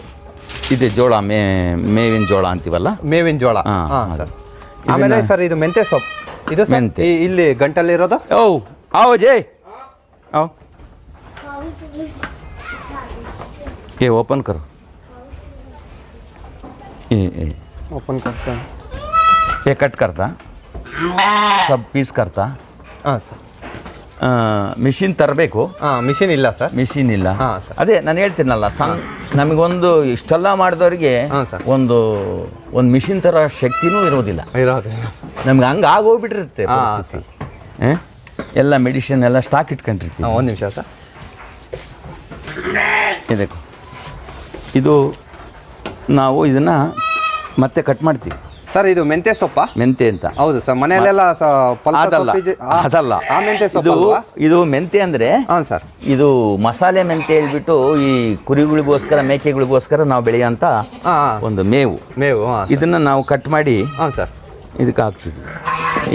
[SPEAKER 2] ಇದೆ ಜೋಳ ಮೇ ಮೇವಿನ ಜೋಳ ಅಂತೀವಲ್ಲ
[SPEAKER 1] ಮೇವಿನ ಜೋಳ
[SPEAKER 2] ಹಾ,
[SPEAKER 1] ಹಾಂ
[SPEAKER 2] ಹೌದು.
[SPEAKER 1] ಸರ್ ಆಮೇಲೆ ಸರ್ ಇದು ಮೆಂತೆ ಸೊಪ್ಪು ಇದು ಸರ್
[SPEAKER 2] ಮೆಂತೆ.
[SPEAKER 1] ಈ- ಇಲ್ಲಿ ಗಂಟಲ್ಲಿರೋದು
[SPEAKER 2] ಓ आओ जय आओ ये ओपन करो ये ये
[SPEAKER 1] ಓಪನ್ करते हैं
[SPEAKER 2] ये कट करता सब पीस करता
[SPEAKER 1] ಹಾಂ ಸರ್
[SPEAKER 2] ಮಿಷಿನ್ ತರಬೇಕು.
[SPEAKER 1] ಹಾಂ ಮಿಷಿನ್ ಇಲ್ಲ ಸರ್.
[SPEAKER 2] ಮಿಷಿನ್ ಇಲ್ಲ. ಅದೇ ನಾನು ಹೇಳ್ತೀನಲ್ಲ ಸಣ್ಣ ನಮಗೊಂದು ಇಷ್ಟೆಲ್ಲ ಮಾಡಿದವರಿಗೆ. ಒಂದು ಒಂದು ಮಿಷಿನ್ ಥರ ಶಕ್ತಿನೂ ಇರೋದಿಲ್ಲ.
[SPEAKER 1] ಇರೋದು
[SPEAKER 2] ನಮ್ಗೆ ಹಂಗೆ ಆಗೋಗ್ಬಿಟ್ಟಿರುತ್ತೆ ಎಲ್ಲ ಮೆಡಿಸಿನ್ ಎಲ್ಲ ಸ್ಟಾಕ್ ಇಟ್ಕೊಂಡಿರ್ತೀವಿ.
[SPEAKER 1] ಒಂದು ನಿಮಿಷ ಸರ್.
[SPEAKER 2] ಇದಕ್ಕೆ ಇದು ನಾವು ಇದನ್ನು ಮತ್ತೆ ಕಟ್ ಮಾಡ್ತೀವಿ.
[SPEAKER 1] ಸರ್ ಇದು ಮೆಂತೆ ಸೊಪ್ಪ?
[SPEAKER 2] ಮೆಂತೆ ಅಂತ.
[SPEAKER 1] ಹೌದು ಸರ್ ಮನೆಯಲ್ಲೆಲ್ಲ
[SPEAKER 2] ಅದಲ್ಲ ಇದು ಮೆಂತೆ ಅಂದ್ರೆ
[SPEAKER 1] ಸರ್.
[SPEAKER 2] ಇದು ಮಸಾಲೆ ಮೆಂತೆ ಹೇಳ್ಬಿಟ್ಟು ಈ ಕುರಿಗಳಿಗೋಸ್ಕರ ಮೇಕೆಗಳಿಗೋಸ್ಕರ ನಾವು ಬೆಳೆಯೋಂಥ ಒಂದು ಮೇವು.
[SPEAKER 1] ಮೇವು
[SPEAKER 2] ಇದನ್ನ ನಾವು ಕಟ್ ಮಾಡಿ
[SPEAKER 1] ಸರ್.
[SPEAKER 2] ಇದಕ್ಕೆ ಹಾಕ್ತಿದ್ವಿ.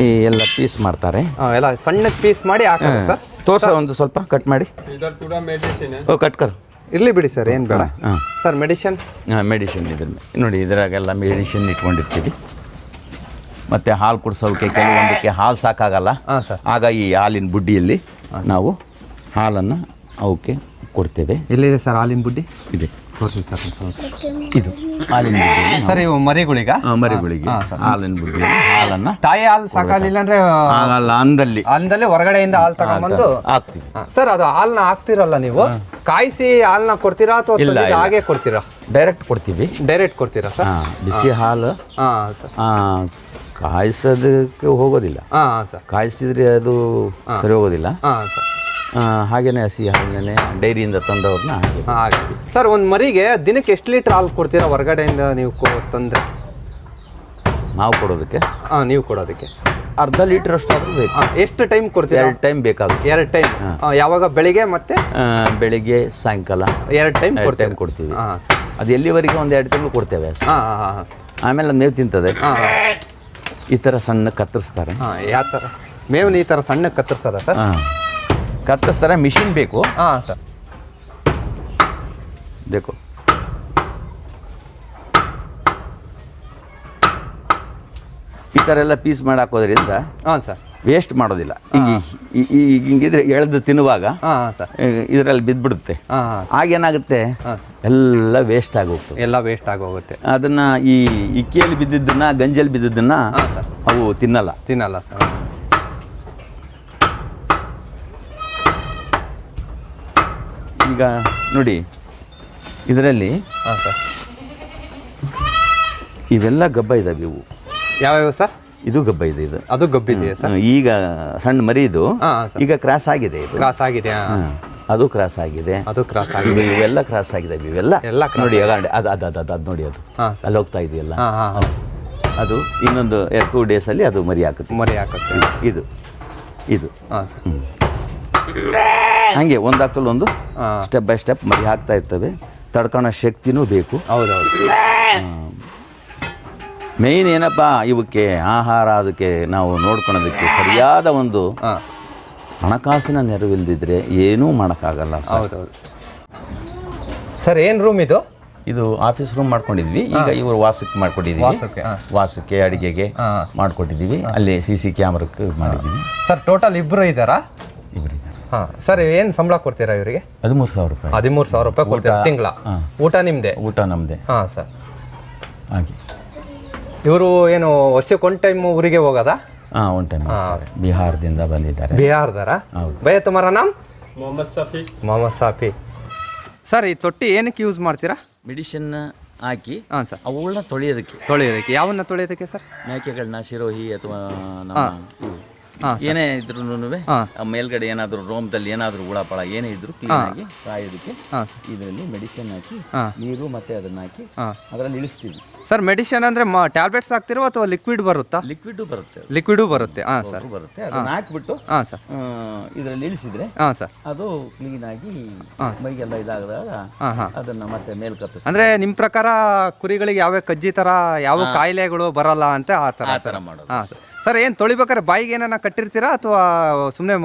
[SPEAKER 2] ಈ ಎಲ್ಲ ಪೀಸ್ ಮಾಡ್ತಾರೆ.
[SPEAKER 1] ಎಲ್ಲ ಸಣ್ಣ ಪೀಸ್ ಮಾಡಿ ಹಾಕ್ತಾರೆ ಸರ್.
[SPEAKER 2] ತೋರ್ಸ ಒಂದು ಸ್ವಲ್ಪ ಕಟ್ ಮಾಡಿ. ಓ ಕಟ್ ಕರು.
[SPEAKER 1] ಇರಲಿ ಬಿಡಿ ಸರ್ ಏನು ಬೇಡ.
[SPEAKER 2] ಹಾಂ
[SPEAKER 1] ಸರ್ ಮೆಡಿಷನ್
[SPEAKER 2] ಹಾಂ ಮೆಡಿಸಿನ್ ಇದ್ರ ನೋಡಿ ಇದರಾಗೆಲ್ಲ ಮೆಡಿಸಿನ್ ಇಟ್ಕೊಂಡಿರ್ತೀವಿ. ಮತ್ತು ಹಾಲು ಕುಡಿಸೋಕೆ ಕೆಲವೊಂದಕ್ಕೆ ಹಾಲು ಸಾಕಾಗಲ್ಲ.
[SPEAKER 1] ಹಾಂ ಸರ್.
[SPEAKER 2] ಆಗ ಈ ಹಾಲಿನ ಬುಡ್ಡಿಯಲ್ಲಿ ನಾವು ಹಾಲನ್ನು ಅವಕ್ಕೆ ಕೊಡ್ತೇವೆ.
[SPEAKER 1] ಎಲ್ಲಿದೆ ಸರ್ ಹಾಲಿನ ಬುಡ್ಡಿ?
[SPEAKER 2] ಇದೆ.
[SPEAKER 1] ತೋರಿಸಿ ಸರ್
[SPEAKER 2] ಇದು. ಹಾಲಿನ
[SPEAKER 1] ಸರ್ ಇವು ಮರಿಗಳಿಗ?
[SPEAKER 2] ಮರಿಗಳಿಗೆ. ಹಾಲಿನ ಹಾಲನ್ನು.
[SPEAKER 1] ತಾಯಿ ಹಾಲು ಸಾಕಾಗಲಿಲ್ಲ ಅಂದ್ರೆ
[SPEAKER 2] ಆಗಲ್ಲ ಅಂದಲ್ಲಿ.
[SPEAKER 1] ಅಂದಲ್ಲಿ ಹೊರಗಡೆಯಿಂದ ಹಾಲು ತಗೊಂಡ್ಬಂದು
[SPEAKER 2] ಹಾಕ್ತೀವಿ.
[SPEAKER 1] ಸರ್ ಅದು ಹಾಲನ್ನ ಹಾಕ್ತಿರಲ್ಲ ನೀವು? ಕಾಯಿಸಿ ಹಾಲನ್ನ ಕೊಡ್ತೀರಾ ಅಥವಾ
[SPEAKER 2] ಇಲ್ಲ,
[SPEAKER 1] ಹಾಗೆ ಕೊಡ್ತೀರಾ?
[SPEAKER 2] ಡೈರೆಕ್ಟ್ ಕೊಡ್ತೀವಿ.
[SPEAKER 1] ಡೈರೆಕ್ಟ್ ಕೊಡ್ತೀರಾ ಸರ್?
[SPEAKER 2] ಬಿಸಿ ಹಾಲು. ಕಾಯಿಸೋದಕ್ಕೆ ಹೋಗೋದಿಲ್ಲ. ಕಾಯಿಸಿದ್ರೆ ಅದು ಸರಿ ಹೋಗೋದಿಲ್ಲ. ಹಾಗೇನೆ ಹಸಿ ಹಾಗೇನೆ ಡೈರಿಯಿಂದ ತಂದವ್ರನ್ನ ಹಾಗೆ.
[SPEAKER 1] ಹಾಂ ಹಾಗೆ. ಸರ್ ಒಂದು ಮರಿಗೆ ದಿನಕ್ಕೆ ಎಷ್ಟು ಲೀಟ್ರ್ ಹಾಲು ಕೊಡ್ತೀರಾ ಹೊರಗಡೆಯಿಂದ ನೀವು ಕೊ ತಂದರೆ?
[SPEAKER 2] ನಾವು ಕೊಡೋದಕ್ಕೆ?
[SPEAKER 1] ಹಾಂ ನೀವು ಕೊಡೋದಕ್ಕೆ.
[SPEAKER 2] ಅರ್ಧ ಲೀಟ್ರ್ ಅಷ್ಟು ಆದರೂ ಬೇಕು.
[SPEAKER 1] ಹಾಂ ಎಷ್ಟು ಟೈಮ್ ಕೊಡ್ತೀರಾ?
[SPEAKER 2] ಎರಡು ಟೈಮ್ ಬೇಕಾಗುತ್ತೆ.
[SPEAKER 1] ಎರಡು ಟೈಮ್. ಯಾವಾಗ? ಬೆಳಿಗ್ಗೆ ಮತ್ತೆ?
[SPEAKER 2] ಆ, ಬೆಳಿಗ್ಗೆ ಸಾಯಂಕಾಲ.
[SPEAKER 1] ಎರಡು ಟೈಮ್
[SPEAKER 2] ಎರಡು
[SPEAKER 1] ಕೊಡ್ತೀರಾ?
[SPEAKER 2] ಟೈಮ್ ಕೊಡ್ತೀವಿ.
[SPEAKER 1] ಹಾಂ
[SPEAKER 2] ಅದು ಎಲ್ಲಿವರೆಗೆ ಒಂದು ಎರಡು ತಿಂಗಳು ಕೊಡ್ತೇವೆ. ಅಷ್ಟೇ.
[SPEAKER 1] ಹಾಂ ಹಾಂ ಹಾಂ
[SPEAKER 2] ಆಮೇಲೆ ಅದು ಮೇವು ತಿಂತದೆ.
[SPEAKER 1] ಹಾಂ
[SPEAKER 2] ಈ ಥರ ಸಣ್ಣ ಕತ್ತರಿಸ್ತಾರೆ.
[SPEAKER 1] ಹಾಂ ಯಾವ ಥರ ಮೇವ್ನ ಈ ಥರ ಸಣ್ಣ ಕತ್ತರಿಸೋದ ಸರ್?
[SPEAKER 2] ಹಾಂ. ಕತ್ತರಿಸ್ತಾರೆ ಮಿಷಿನ್ ಬೇಕು.
[SPEAKER 1] ಹಾಂ ಸರ್
[SPEAKER 2] ಬೇಕು ಈ ಥರ ಎಲ್ಲ ಪೀಸ್ ಮಾಡಿ ಹಾಕೋದ್ರಿಂದ
[SPEAKER 1] ಹಾಂ ಸರ್
[SPEAKER 2] ವೇಸ್ಟ್ ಮಾಡೋದಿಲ್ಲ. ಈಗ ಹಿಂಗಿದ್ರೆ ಎಳೆದು ತಿನ್ನುವಾಗ
[SPEAKER 1] ಹಾಂ ಸರ್
[SPEAKER 2] ಇದರಲ್ಲಿ ಬಿದ್ದುಬಿಡುತ್ತೆ ಆಗೇನಾಗುತ್ತೆ. ಎಲ್ಲ ವೇಸ್ಟ್ ಆಗೋಗ್ತದೆ.
[SPEAKER 1] ಎಲ್ಲ ವೇಸ್ಟ್ ಆಗೋಗುತ್ತೆ.
[SPEAKER 2] ಅದನ್ನ ಈ ಇಕ್ಕಿಯಲ್ಲಿ ಬಿದ್ದಿದ್ದನ್ನು ಗಂಜಲ್ಲಿ ಬಿದ್ದಿದ್ದನ್ನು ಅವು ತಿನ್ನಲ್ಲ.
[SPEAKER 1] ತಿನ್ನಲ್ಲ ಸರ್
[SPEAKER 2] ಈಗ ನೋಡಿ ಇದರಲ್ಲಿ
[SPEAKER 1] ಹಾಂ ಸರ್.
[SPEAKER 2] ಇವೆಲ್ಲ ಗಬ್ಬ ಇದಾವೆ ಇವು.
[SPEAKER 1] ಯಾವ್ಯಾವ ಸರ್?
[SPEAKER 2] ಇದು ಗಬ್ಬ ಇದೆ ಇದು.
[SPEAKER 1] ಅದು ಗಬ್ಬಿದೆಯಾ ಸರ್?
[SPEAKER 2] ಈಗ ಸಣ್ಣ ಮರಿ ಇದು.
[SPEAKER 1] ಹಾಂ ಹಾಂ ಸರ್.
[SPEAKER 2] ಈಗ ಕ್ರಾಸ್ ಆಗಿದೆ ಇದು.
[SPEAKER 1] ಕ್ರಾಸ್ ಆಗಿದೆ ಹಾಂ.
[SPEAKER 2] ಅದು ಕ್ರಾಸ್ ಆಗಿದೆ.
[SPEAKER 1] ಅದು ಕ್ರಾಸ್ ಆಗಿದೆ.
[SPEAKER 2] ಇವೆಲ್ಲ ಕ್ರಾಸ್ ಆಗಿದೆ ಇವೆಲ್ಲ.
[SPEAKER 1] ಎಲ್ಲ
[SPEAKER 2] ನೋಡಿ ಅದು ಅದು ಅದು ಅದು ಅದು ನೋಡಿ ಅದು.
[SPEAKER 1] ಹಾಂ ಸರ್.
[SPEAKER 2] ಅಲ್ಲಿ ಹೋಗ್ತಾ ಇದೆಯಲ್ಲ.
[SPEAKER 1] ಹಾಂ ಹಾಂ ಹಾಂ.
[SPEAKER 2] ಅದು ಇನ್ನೊಂದು ಎರಡು ಟೂ ಡೇಸಲ್ಲಿ ಅದು ಮರಿ ಹಾಕುತ್ತೆ.
[SPEAKER 1] ಮರಿ ಹಾಕುತ್ತೆ.
[SPEAKER 2] ಇದು. ಇದು.
[SPEAKER 1] ಹಾಂ ಸರ್.
[SPEAKER 2] ಹಾಗೆ ಒಂದಾಗ್ತಲ್ಲ ಒಂದು ಸ್ಟೆಪ್ ಬೈ ಸ್ಟೆಪ್ ಮರಿ ಹಾಕ್ತಾ ಇರ್ತವೆ. ತಡ್ಕೊಳೋ ಶಕ್ತಿನೂ ಬೇಕು.
[SPEAKER 1] ಹೌದೌದು.
[SPEAKER 2] ಮೇಯ್ನ್ ಏನಪ್ಪ ಇವಕ್ಕೆ ಆಹಾರ ಅದಕ್ಕೆ ನಾವು ನೋಡ್ಕೊಳೋದಕ್ಕೆ ಸರಿಯಾದ ಒಂದು ಹಣಕಾಸಿನ ನೆರವಿಲ್ದಿದ್ರೆ ಏನೂ ಮಾಡೋಕ್ಕಾಗಲ್ಲ ಸರ್.
[SPEAKER 1] ಹೌದೌದು. ಸರ್ ಏನು ರೂಮ್ ಇದು?
[SPEAKER 2] ಇದು ಆಫೀಸ್ ರೂಮ್ ಮಾಡ್ಕೊಂಡಿದ್ವಿ. ಈಗ ಇವರು ವಾಸಕ್ಕೆ ಮಾಡ್ಕೊಂಡಿದ್ದೀವಿ
[SPEAKER 1] ವಾಸಕ್ಕೆ
[SPEAKER 2] ವಾಸಕ್ಕೆ ಅಡಿಗೆಗೆ
[SPEAKER 1] ಹಾಂ.
[SPEAKER 2] ಮಾಡ್ಕೊಟ್ಟಿದ್ದೀವಿ. ಅಲ್ಲಿ ಸಿ ಸಿ ಕ್ಯಾಮ್ರಕ್ಕೆ ಮಾಡಿದ್ದೀವಿ.
[SPEAKER 1] ಸರ್ ಟೋಟಲ್ ಇಬ್ಬರು ಇದ್ದಾರಾ?
[SPEAKER 2] ಇವರಿಗೆ
[SPEAKER 1] ಹಾಂ. ಸರ್ ಏನು ಸಂಬಳ ಕೊಡ್ತೀರಾ ಇವರಿಗೆ?
[SPEAKER 2] ಹದಿಮೂರು ಸಾವಿರ ರೂಪಾಯಿ.
[SPEAKER 1] ಹದಿಮೂರು ಸಾವಿರ ರೂಪಾಯಿ ಕೊಡ್ತೀರಾ ತಿಂಗಳ? ಊಟ ನಿಮ್ಮದೇ
[SPEAKER 2] ಊಟ ನಮ್ಮದೇ
[SPEAKER 1] ಹಾ ಸರ್.
[SPEAKER 2] ಹಾಗೆ.
[SPEAKER 1] ಇವರು ಏನು ವರ್ಷಕ್ಕೆ ಒನ್ ಟೈಮ್ ಊರಿಗೆ ಹೋಗೋದಾ?
[SPEAKER 2] ಹಾಂ ಒನ್ ಟೈಮ್ ಬಿಹಾರದಿಂದ ಬಂದಿದ್ದಾರೆ.
[SPEAKER 1] ಬಿಹಾರದಾರ ಭಯ ತುಮಾರ ನಾಮ್?
[SPEAKER 3] ಮೊಹಮ್ಮದ್ ಸಾಫಿ.
[SPEAKER 1] ಮೊಹಮ್ಮದ್ ಸಾಫಿ. ಸರ್ ಈ ತೊಟ್ಟಿ ಏನಕ್ಕೆ ಯೂಸ್ ಮಾಡ್ತೀರಾ?
[SPEAKER 2] ಮೆಡಿಸಿನ್ ಹಾಕಿ
[SPEAKER 1] ಹಾಂ ಸರ್.
[SPEAKER 2] ಅವುಗಳನ್ನ ತೊಳೆಯೋದಕ್ಕೆ.
[SPEAKER 1] ತೊಳೆಯೋದಕ್ಕೆ. ಯಾವನ್ನ ತೊಳೆಯೋದಕ್ಕೆ ಸರ್?
[SPEAKER 2] ಮೇಕೆಗಳನ್ನ ಶಿರೋಹಿ ಅಥವಾ ಏನೇ ಇದ್ರು
[SPEAKER 1] ಆ
[SPEAKER 2] ಮೇಲ್ಗಡೆ ರೋಮ್ದಲ್ಲಿ ರೋಮದಲ್ಲಿ ಹುಳ ಹುಳಪಳ ಏನೇ ಇದ್ರು ಕ್ಲೀನ್ ಆಗಿ ಸಾಯೋದಕ್ಕೆ ಇದರಲ್ಲಿ ಮೆಡಿಸಿನ್ ಹಾಕಿ. ನೀರು ಮತ್ತೆ ಅದನ್ನ ಹಾಕಿ ಅದರಲ್ಲಿ ಇಳಿಸ್ತೀವಿ.
[SPEAKER 1] ಸರ್ ಮೆಡಿಸಿನ್ ಅಂದ್ರೆ ಟ್ಯಾಬ್ಲೆಟ್ಸ್ ಹಾಕ್ತಿರೋ ಅಥವಾ ಲಿಕ್ವಿಡ್ ಬರುತ್ತಾ?
[SPEAKER 2] ಲಿಕ್ವಿಡ್ ಬರುತ್ತೆ
[SPEAKER 1] ಲಿಕ್ವಿಡ್ ಬರುತ್ತೆ. ಹಾಂ ಸರ್.
[SPEAKER 2] ಬರುತ್ತೆ. ಅದನ್ನ ಹಾಕ್ಬಿಟ್ಟು
[SPEAKER 1] ಹಾಂ ಸರ್.
[SPEAKER 2] ಇದರಲ್ಲಿ ಇಳಿಸಿದ್ರೆ
[SPEAKER 1] ಹಾಂ ಸರ್.
[SPEAKER 2] ಅದು ಕ್ಲೀನ್ ಆಗಿ ಮೈಗೆಲ್ಲ ಇದಾಗದಾಗ ಅದನ್ನ ಮತ್ತೆ ಮೇಲ್ ಅಂದ್ರೆ
[SPEAKER 1] ಅಂದರೆ ನಿಮ್ಮ ಪ್ರಕಾರ ಕುರಿಗಳಿಗೆ ಯಾವ ಕಜ್ಜಿ ತರ ಯಾವ ಕಾಯಿಲೆಗಳು ಬರಲ್ಲ ಅಂತ ಆ
[SPEAKER 2] ತರ ಮಾಡೋದು
[SPEAKER 1] ಹಾಂ ಸರ್. ಸರ್ ಏನು ತೊಳಿಬೇಕಾರೆ ಬಾಯಿಗೆ ಏನಾನ ಕಟ್ಟಿರ್ತೀರಾ ಅಥವಾ ಸುಮ್ಮನೆ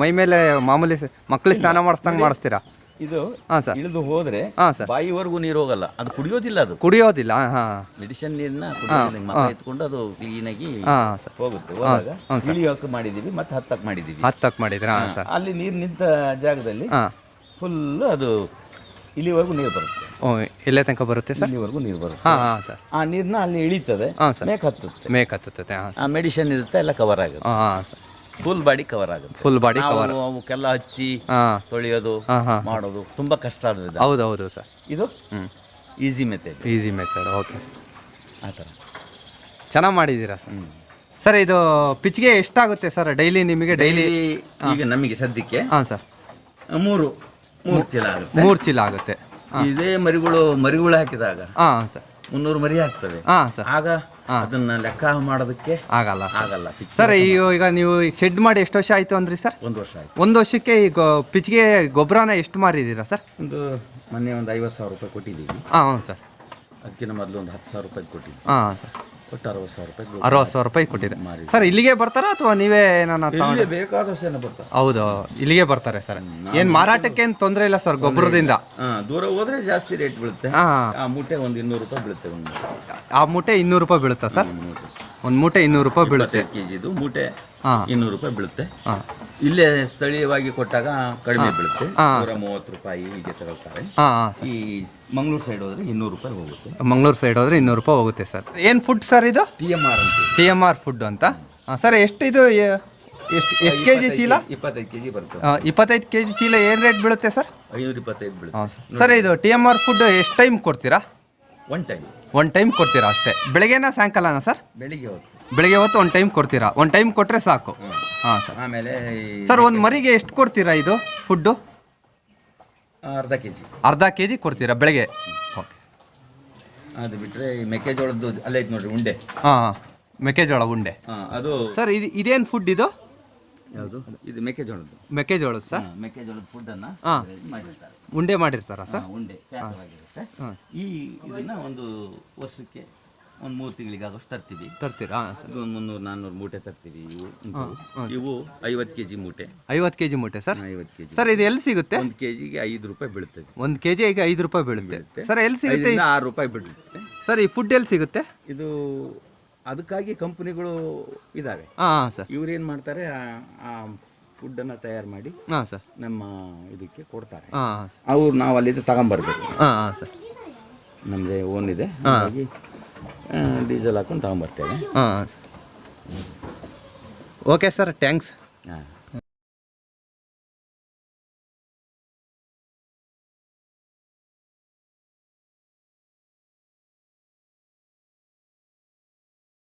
[SPEAKER 1] ಮೈ ಮೇಲೆ ಮಾಮೂಲಿ ಮಕ್ಕಳಿಗೆ ಸ್ನಾನ ಮಾಡಿಸ್ದಂಗೆ ಮಾಡಿಸ್ತೀರಾ?
[SPEAKER 2] ಇದು
[SPEAKER 1] ಹಾಂ ಸರ್.
[SPEAKER 2] ಇಳಿದು ಹೋದ್ರೆ
[SPEAKER 1] ಹಾಂ ಸರ್.
[SPEAKER 2] ಬಾಯಿವರೆಗೂ ನೀರು ಹೋಗಲ್ಲ. ಅದು ಕುಡಿಯೋದಿಲ್ಲ ಅದು.
[SPEAKER 1] ಕುಡಿಯೋದಿಲ್ಲ ಹಾಂ
[SPEAKER 2] ಮೆಡಿಸಿನ್ ನೀರನ್ನ ಎತ್ಕೊಂಡು ಅದು ಕ್ಲೀನಾಗಿ
[SPEAKER 1] ಆಗಿ ಸರ್.
[SPEAKER 2] ಹೋಗುತ್ತೆ. ಹೋದಾಗ ಇಳಿಯೋಕೆ ಮಾಡಿದೀವಿ ಮತ್ತೆ ಹತ್ತಕ್ಕೆ ಮಾಡಿದೀವಿ
[SPEAKER 1] ಹತ್ತಕ್ಕೆ ಮಾಡಿದ್ರಾ ಹಾ ಸರ್.
[SPEAKER 2] ಅಲ್ಲಿ ನೀರು ನಿಂತ ಜಾಗದಲ್ಲಿ
[SPEAKER 1] ಹಾಂ.
[SPEAKER 2] ಫುಲ್ ಅದು ಇಲ್ಲಿವರೆಗೂ ನೀರು ಬರುತ್ತೆ.
[SPEAKER 1] ಓ ಇಲ್ಲೇ ತನಕ ಬರುತ್ತೆ ಸರ್?
[SPEAKER 2] ಇಲ್ಲಿವರೆಗೂ ನೀರು ಬರುತ್ತೆ.
[SPEAKER 1] ಹಾಂ ಹಾಂ ಸರ್.
[SPEAKER 2] ಆ ನೀರನ್ನ ಅಲ್ಲಿ ಇಳೀತದೆ
[SPEAKER 1] ಹಾಂ ಸರ್.
[SPEAKER 2] ಮೇಕ್ ಹತ್ತುತ್ತೆ.
[SPEAKER 1] ಮೇಕ್ ಹತ್ತುತ್ತೆ ಹಾಂ
[SPEAKER 2] ಆ ಮೆಡಿಸಿನ್ ಇರುತ್ತೆ ಎಲ್ಲ ಕವರ್ ಆಗುತ್ತೆ.
[SPEAKER 1] ಹಾಂ ಸರ್.
[SPEAKER 2] ಫುಲ್ ಬಾಡಿ ಕವರ್ ಆಗುತ್ತೆ.
[SPEAKER 1] ಫುಲ್ ಬಾಡಿ ಕವರ್
[SPEAKER 2] ಅವಕ್ಕೆಲ್ಲ ಹಚ್ಚಿ
[SPEAKER 1] ಹಾಂ.
[SPEAKER 2] ತೊಳೆಯೋದು
[SPEAKER 1] ಹಾಂ ಹಾಂ
[SPEAKER 2] ಮಾಡೋದು ತುಂಬಾ ಕಷ್ಟ ಆಗುತ್ತೆ
[SPEAKER 1] ಹೌದು ಹೌದು ಸರ್.
[SPEAKER 2] ಇದು easy method
[SPEAKER 1] easy method okay sir.
[SPEAKER 2] ಆ ಥರ.
[SPEAKER 1] ಚೆನ್ನಾಗಿ ಮಾಡಿದ್ದೀರಾ ಸರ್? ಸರ್ ಇದು ಪಿಚ್ಗೆ ಎಷ್ಟಾಗುತ್ತೆ ಸರ್ ಡೈಲಿ ನಿಮಗೆ ಡೈಲಿ
[SPEAKER 2] ಈಗ ನಮಗೆ ಸದ್ಯಕ್ಕೆ
[SPEAKER 1] ಹಾಂ ಸರ್.
[SPEAKER 2] ಮೂರು. ಮೂರು ಚೀಲ ಆಗುತ್ತೆ
[SPEAKER 1] ಮೂರು ಚೀಲ ಆಗುತ್ತೆ
[SPEAKER 2] ಇದೇ ಮರಿಗಳು ಮರಿಗಳು ಹಾಕಿದಾಗ
[SPEAKER 1] ಹಾಂ ಸರ್.
[SPEAKER 2] ಮುನ್ನೂರು ಮರಿ ಆಗ್ತವೆ
[SPEAKER 1] ಹಾಂ ಸರ್.
[SPEAKER 2] ಆಗ ಅದನ್ನ ಲೆಕ್ಕ ಮಾಡೋದಕ್ಕೆ
[SPEAKER 1] ಆಗಲ್ಲ
[SPEAKER 2] ಆಗಲ್ಲ
[SPEAKER 1] ಸರ್ ಈಗ ನೀವು ಶೆಡ್ ಮಾಡಿ ಎಷ್ಟು ವರ್ಷ ಆಯ್ತು ಅಂದ್ರಿ ಸರ್?
[SPEAKER 2] ಒಂದು ವರ್ಷ ಆಯ್ತು.
[SPEAKER 1] ಒಂದು ವರ್ಷಕ್ಕೆ ಈ ಗೊ ಪಿಚ್ಗೆ ಗೊಬ್ಬರನ ಎಷ್ಟು ಮಾರಿದ್ದೀರಾ ಸರ್?
[SPEAKER 2] ಒಂದು ಮೊನ್ನೆ ಒಂದು ಐವತ್ತು ಸಾವಿರ ರೂಪಾಯಿ ಕೊಟ್ಟಿದ್ದೀವಿ.
[SPEAKER 1] ಹಾಂ ಹ್ಞೂ ಸರ್.
[SPEAKER 2] ಅದಕ್ಕಿಂತ ಮೊದಲು ಒಂದು ಹತ್ತು ಸಾವಿರ ರೂಪಾಯಿ ಕೊಟ್ಟಿದ್ದೀವಿ
[SPEAKER 1] ಹಾಂ ಸರ್.
[SPEAKER 2] ಒಟ್ಟು ಅರವತ್ತು ಸಾವಿರ ರೂಪಾಯಿ.
[SPEAKER 1] ಅರವತ್ತು ಸಾವಿರ ರೂಪಾಯಿ ಕೊಟ್ಟಿರಿ
[SPEAKER 2] ಮಾರಿ.
[SPEAKER 1] ಸರ್ ಇಲ್ಲಿಗೆ ಬರ್ತಾರಾ ಅಥವಾ ನೀವೇ ಏನಾನ
[SPEAKER 2] ಇಲ್ಲಿ ಬೇಕಾದಷ್ಟು ಜನ ಬರ್ತಾರೆ.
[SPEAKER 1] ಹೌದು ಇಲ್ಲಿಗೆ ಬರ್ತಾರೆ ಸರ್. ಏನು ಮಾರಾಟಕ್ಕೆ ಏನು ತೊಂದರೆ ಇಲ್ಲ ಸರ್ ಗೊಬ್ಬರದಿಂದ?
[SPEAKER 2] ಹಾ ದೂರ ಹೋದ್ರೆ ಜಾಸ್ತಿ ರೇಟ್ ಬೀಳುತ್ತೆ.
[SPEAKER 1] ಹಾಂ.
[SPEAKER 2] ಆ ಮೂಟೆ ಒಂದು ಇನ್ನೂರು ರೂಪಾಯಿ ಬೀಳುತ್ತೆ ಒಂದು
[SPEAKER 1] ಆ ಮೂಟೆ ಇನ್ನೂರು ರೂಪಾಯಿ ಬೀಳುತ್ತಾ ಸರ್? ಒಂದು ಮೂಟೆ ಇನ್ನೂರು ರೂಪಾಯಿ ಬೀಳುತ್ತೆ.
[SPEAKER 2] ಇಪ್ಪತ್ತೈದು ಕೆ ಜಿದು ಮೂಟೆ
[SPEAKER 1] ಹಾಂ.
[SPEAKER 2] ಇನ್ನೂರು ರೂಪಾಯಿ ಬೀಳುತ್ತೆ.
[SPEAKER 1] ಹಾಂ.
[SPEAKER 2] ಇಲ್ಲೇ ಸ್ಥಳೀಯವಾಗಿ ಕೊಟ್ಟಾಗ ಕಡಿಮೆ ಬೀಳುತ್ತೆ. ನೂರ ಮೂವತ್ತು ರೂಪಾಯಿ ಹೀಗೆ ತಗೊಳ್ತಾರೆ
[SPEAKER 1] ಹಾಂ ಹಾಂ
[SPEAKER 2] ಈ ಮಂಗಳೂರು ಸೈಡ್ ಹೋದ್ರೆ ಇನ್ನೂರು ರೂಪಾಯಿ ಹೋಗುತ್ತೆ.
[SPEAKER 1] ಮಂಗಳೂರು ಸೈಡ್ ಹೋದ್ರೆ ಇನ್ನೂರು ರೂಪಾಯಿ ಹೋಗುತ್ತೆ ಸರ್. ಏನು ಫುಡ್ ಸರ್ ಇದು?
[SPEAKER 2] ಟಿ ಎಂ ಆರ್ ಅಂತ.
[SPEAKER 1] ಟಿ ಎಂ ಆರ್ ಫುಡ್ ಅಂತ. ಹಾಂ ಸರ್ ಎಷ್ಟು ಇದು ಎ- ಎಷ್ಟು ಎಷ್ಟು ಕೆ ಜಿ ಚೀಲ?
[SPEAKER 2] ಇಪ್ಪತ್ತೈದು ಕೆ ಜಿ ಬರುತ್ತೆ.
[SPEAKER 1] ಆ, ಇಪ್ಪತ್ತೈದು ಕೆ ಜಿ ಚೀಲ ಏನು ರೇಟ್ ಬೀಳುತ್ತೆ ಸರ್
[SPEAKER 2] ಐನೂರ ಇಪ್ಪತ್ತೈದು ಬೀಳುತ್ತೆ.
[SPEAKER 1] ಹಾಂ ಸರ್ ಸರ್ ಇದು ಟಿ ಎಂ ಆರ್ ಫುಡ್ ಎಷ್ಟು ಟೈಮ್ ಕೊಡ್ತೀರಾ?
[SPEAKER 2] ಒನ್ ಟೈಮ್
[SPEAKER 1] ಒನ್ ಟೈಮ್ ಕೊಡ್ತೀರಾ ಅಷ್ಟೇ. ಬೆಳಗ್ಗೆನಾ ಸಾಯಂಕಾಲನಾ ಸರ್
[SPEAKER 2] ಬೆಳಿಗ್ಗೆ ಹೊತ್ತು.
[SPEAKER 1] ಬೆಳಗ್ಗೆ ಹೊತ್ತು ಒಂದು ಟೈಮ್ ಕೊಡ್ತೀರಾ? ಒಂದು ಟೈಮ್ ಕೊಟ್ಟರೆ ಸಾಕು. ಹಾಂ ಸರ್
[SPEAKER 2] ಆಮೇಲೆ ಈ
[SPEAKER 1] ಸರ್ ಒಂದು ಮರಿಗೆ ಎಷ್ಟು ಕೊಡ್ತೀರಾ ಇದು ಫುಡ್ಡು
[SPEAKER 2] ಅರ್ಧ ಕೆ ಜಿ
[SPEAKER 1] ಅರ್ಧ ಕೆ ಜಿ ಕೊಡ್ತೀರಾ ಬೆಳಗ್ಗೆ ಓಕೆ
[SPEAKER 2] ಅದು ಬಿಟ್ಟರೆ ಈ ಮೆಕ್ಕೆಜೋಳದ್ದು ಅಲ್ಲೇ ಐತೆ ನೋಡ್ರಿ ಉಂಡೆ.
[SPEAKER 1] ಹಾಂ ಹಾಂ. ಮೆಕ್ಕೆಜೋಳ ಉಂಡೆ.
[SPEAKER 2] ಹಾಂ ಅದು
[SPEAKER 1] ಸರ್ ಇದು ಇದೇನು ಫುಡ್ ಇದು?
[SPEAKER 2] ಯಾವುದು? ಇದು ಮೆಕ್ಕೆಜೋಳದ್ದು.
[SPEAKER 1] ಮೆಕ್ಕೆಜೋಳದ ಸರ್
[SPEAKER 2] ಹಾಂ ಮೆಕ್ಕೆಜೋಳದ ಫುಡ್ಡನ್ನು
[SPEAKER 1] ಹಾಂ.
[SPEAKER 2] ಮಾಡಿರ್ತಾರೆ.
[SPEAKER 1] ಉಂಡೆ ಮಾಡಿರ್ತಾರಾ ಸರ್
[SPEAKER 2] ಹಾಂ, ಉಂಡೆ ಪ್ಯಾಕವಾಗಿರುತ್ತೆ.
[SPEAKER 1] ಹಾಂ.
[SPEAKER 2] ಈ ಇದನ್ನ ಒಂದು ವರ್ಷಕ್ಕೆ ಒಂದು ಮೂರು ತಿಂಗಳಿಗಾಗೋಷ್ಟು ತರ್ತೀವಿ.
[SPEAKER 1] ತರ್ತೀರಾ? ಸರ್
[SPEAKER 2] ಇದು ಒಂದು ಮುನ್ನೂರು ನಾನ್ನೂರು ಮೂಟೆ ತರ್ತೀವಿ ಇವು ಉಂಟು. ಇವು ಐವತ್ತು ಕೆ ಜಿ ಮೂಟೆ.
[SPEAKER 1] ಐವತ್ತು ಕೆ ಜಿ ಮೂಟೆ ಸರ್?
[SPEAKER 2] ಐವತ್ತು ಕೆ ಜಿ
[SPEAKER 1] ಸರ್ ಇದು ಎಲ್ಲಿ ಸಿಗುತ್ತೆ?
[SPEAKER 2] ಒಂದು ಕೆ ಜಿಗೆ ಐದು ರೂಪಾಯಿ ಬೀಳುತ್ತೆ.
[SPEAKER 1] ಒಂದು ಕೆ ಜಿಗೆ ಐದು ರೂಪಾಯಿ ಬೀಳುತ್ತೆ. ಸರ್ ಎಲ್ಲಿ ಸಿಗುತ್ತೆ
[SPEAKER 2] ಐದರಿಂದ ಆರು ರೂಪಾಯಿ ಬೀಳುತ್ತೆ.
[SPEAKER 1] ಸರ್ ಈ ಫುಡ್ ಎಲ್ಲಿ ಸಿಗುತ್ತೆ?
[SPEAKER 2] ಇದು ಅದಕ್ಕಾಗಿ ಕಂಪನಿಗಳು ಇದ್ದಾವೆ
[SPEAKER 1] ಹಾಂ ಹಾಂ ಸರ್.
[SPEAKER 2] ಇವ್ರು ಏನು ಮಾಡ್ತಾರೆ ಆ- ಫುಡ್ಡನ್ನು ತಯಾರು ಮಾಡಿ
[SPEAKER 1] ಹಾಂ ಸರ್.
[SPEAKER 2] ನಮ್ಮ ಇದಕ್ಕೆ ಕೊಡ್ತಾರೆ.
[SPEAKER 1] ಹಾಂ ಹಾಂ ಸರ್.
[SPEAKER 2] ಅವ್ರು ನಾವು ಅಲ್ಲಿಂದ ತಗೊಂಬರ್ಬೇಕು.
[SPEAKER 1] ಹಾಂ ಹಾಂ ಸರ್.
[SPEAKER 2] ನಮ್ಮದೇ ಓನ್ ಇದೆ. ಹಾಗಾಗಿ ಡೀಸೆಲ್ ಹಾಕೊಂಡು ತಗೊಂಬರ್ತೇವೆ
[SPEAKER 1] ಹಾಂ ಓಕೆ ಸರ್. ಥ್ಯಾಂಕ್ಸ್.
[SPEAKER 2] ಹಾಂ.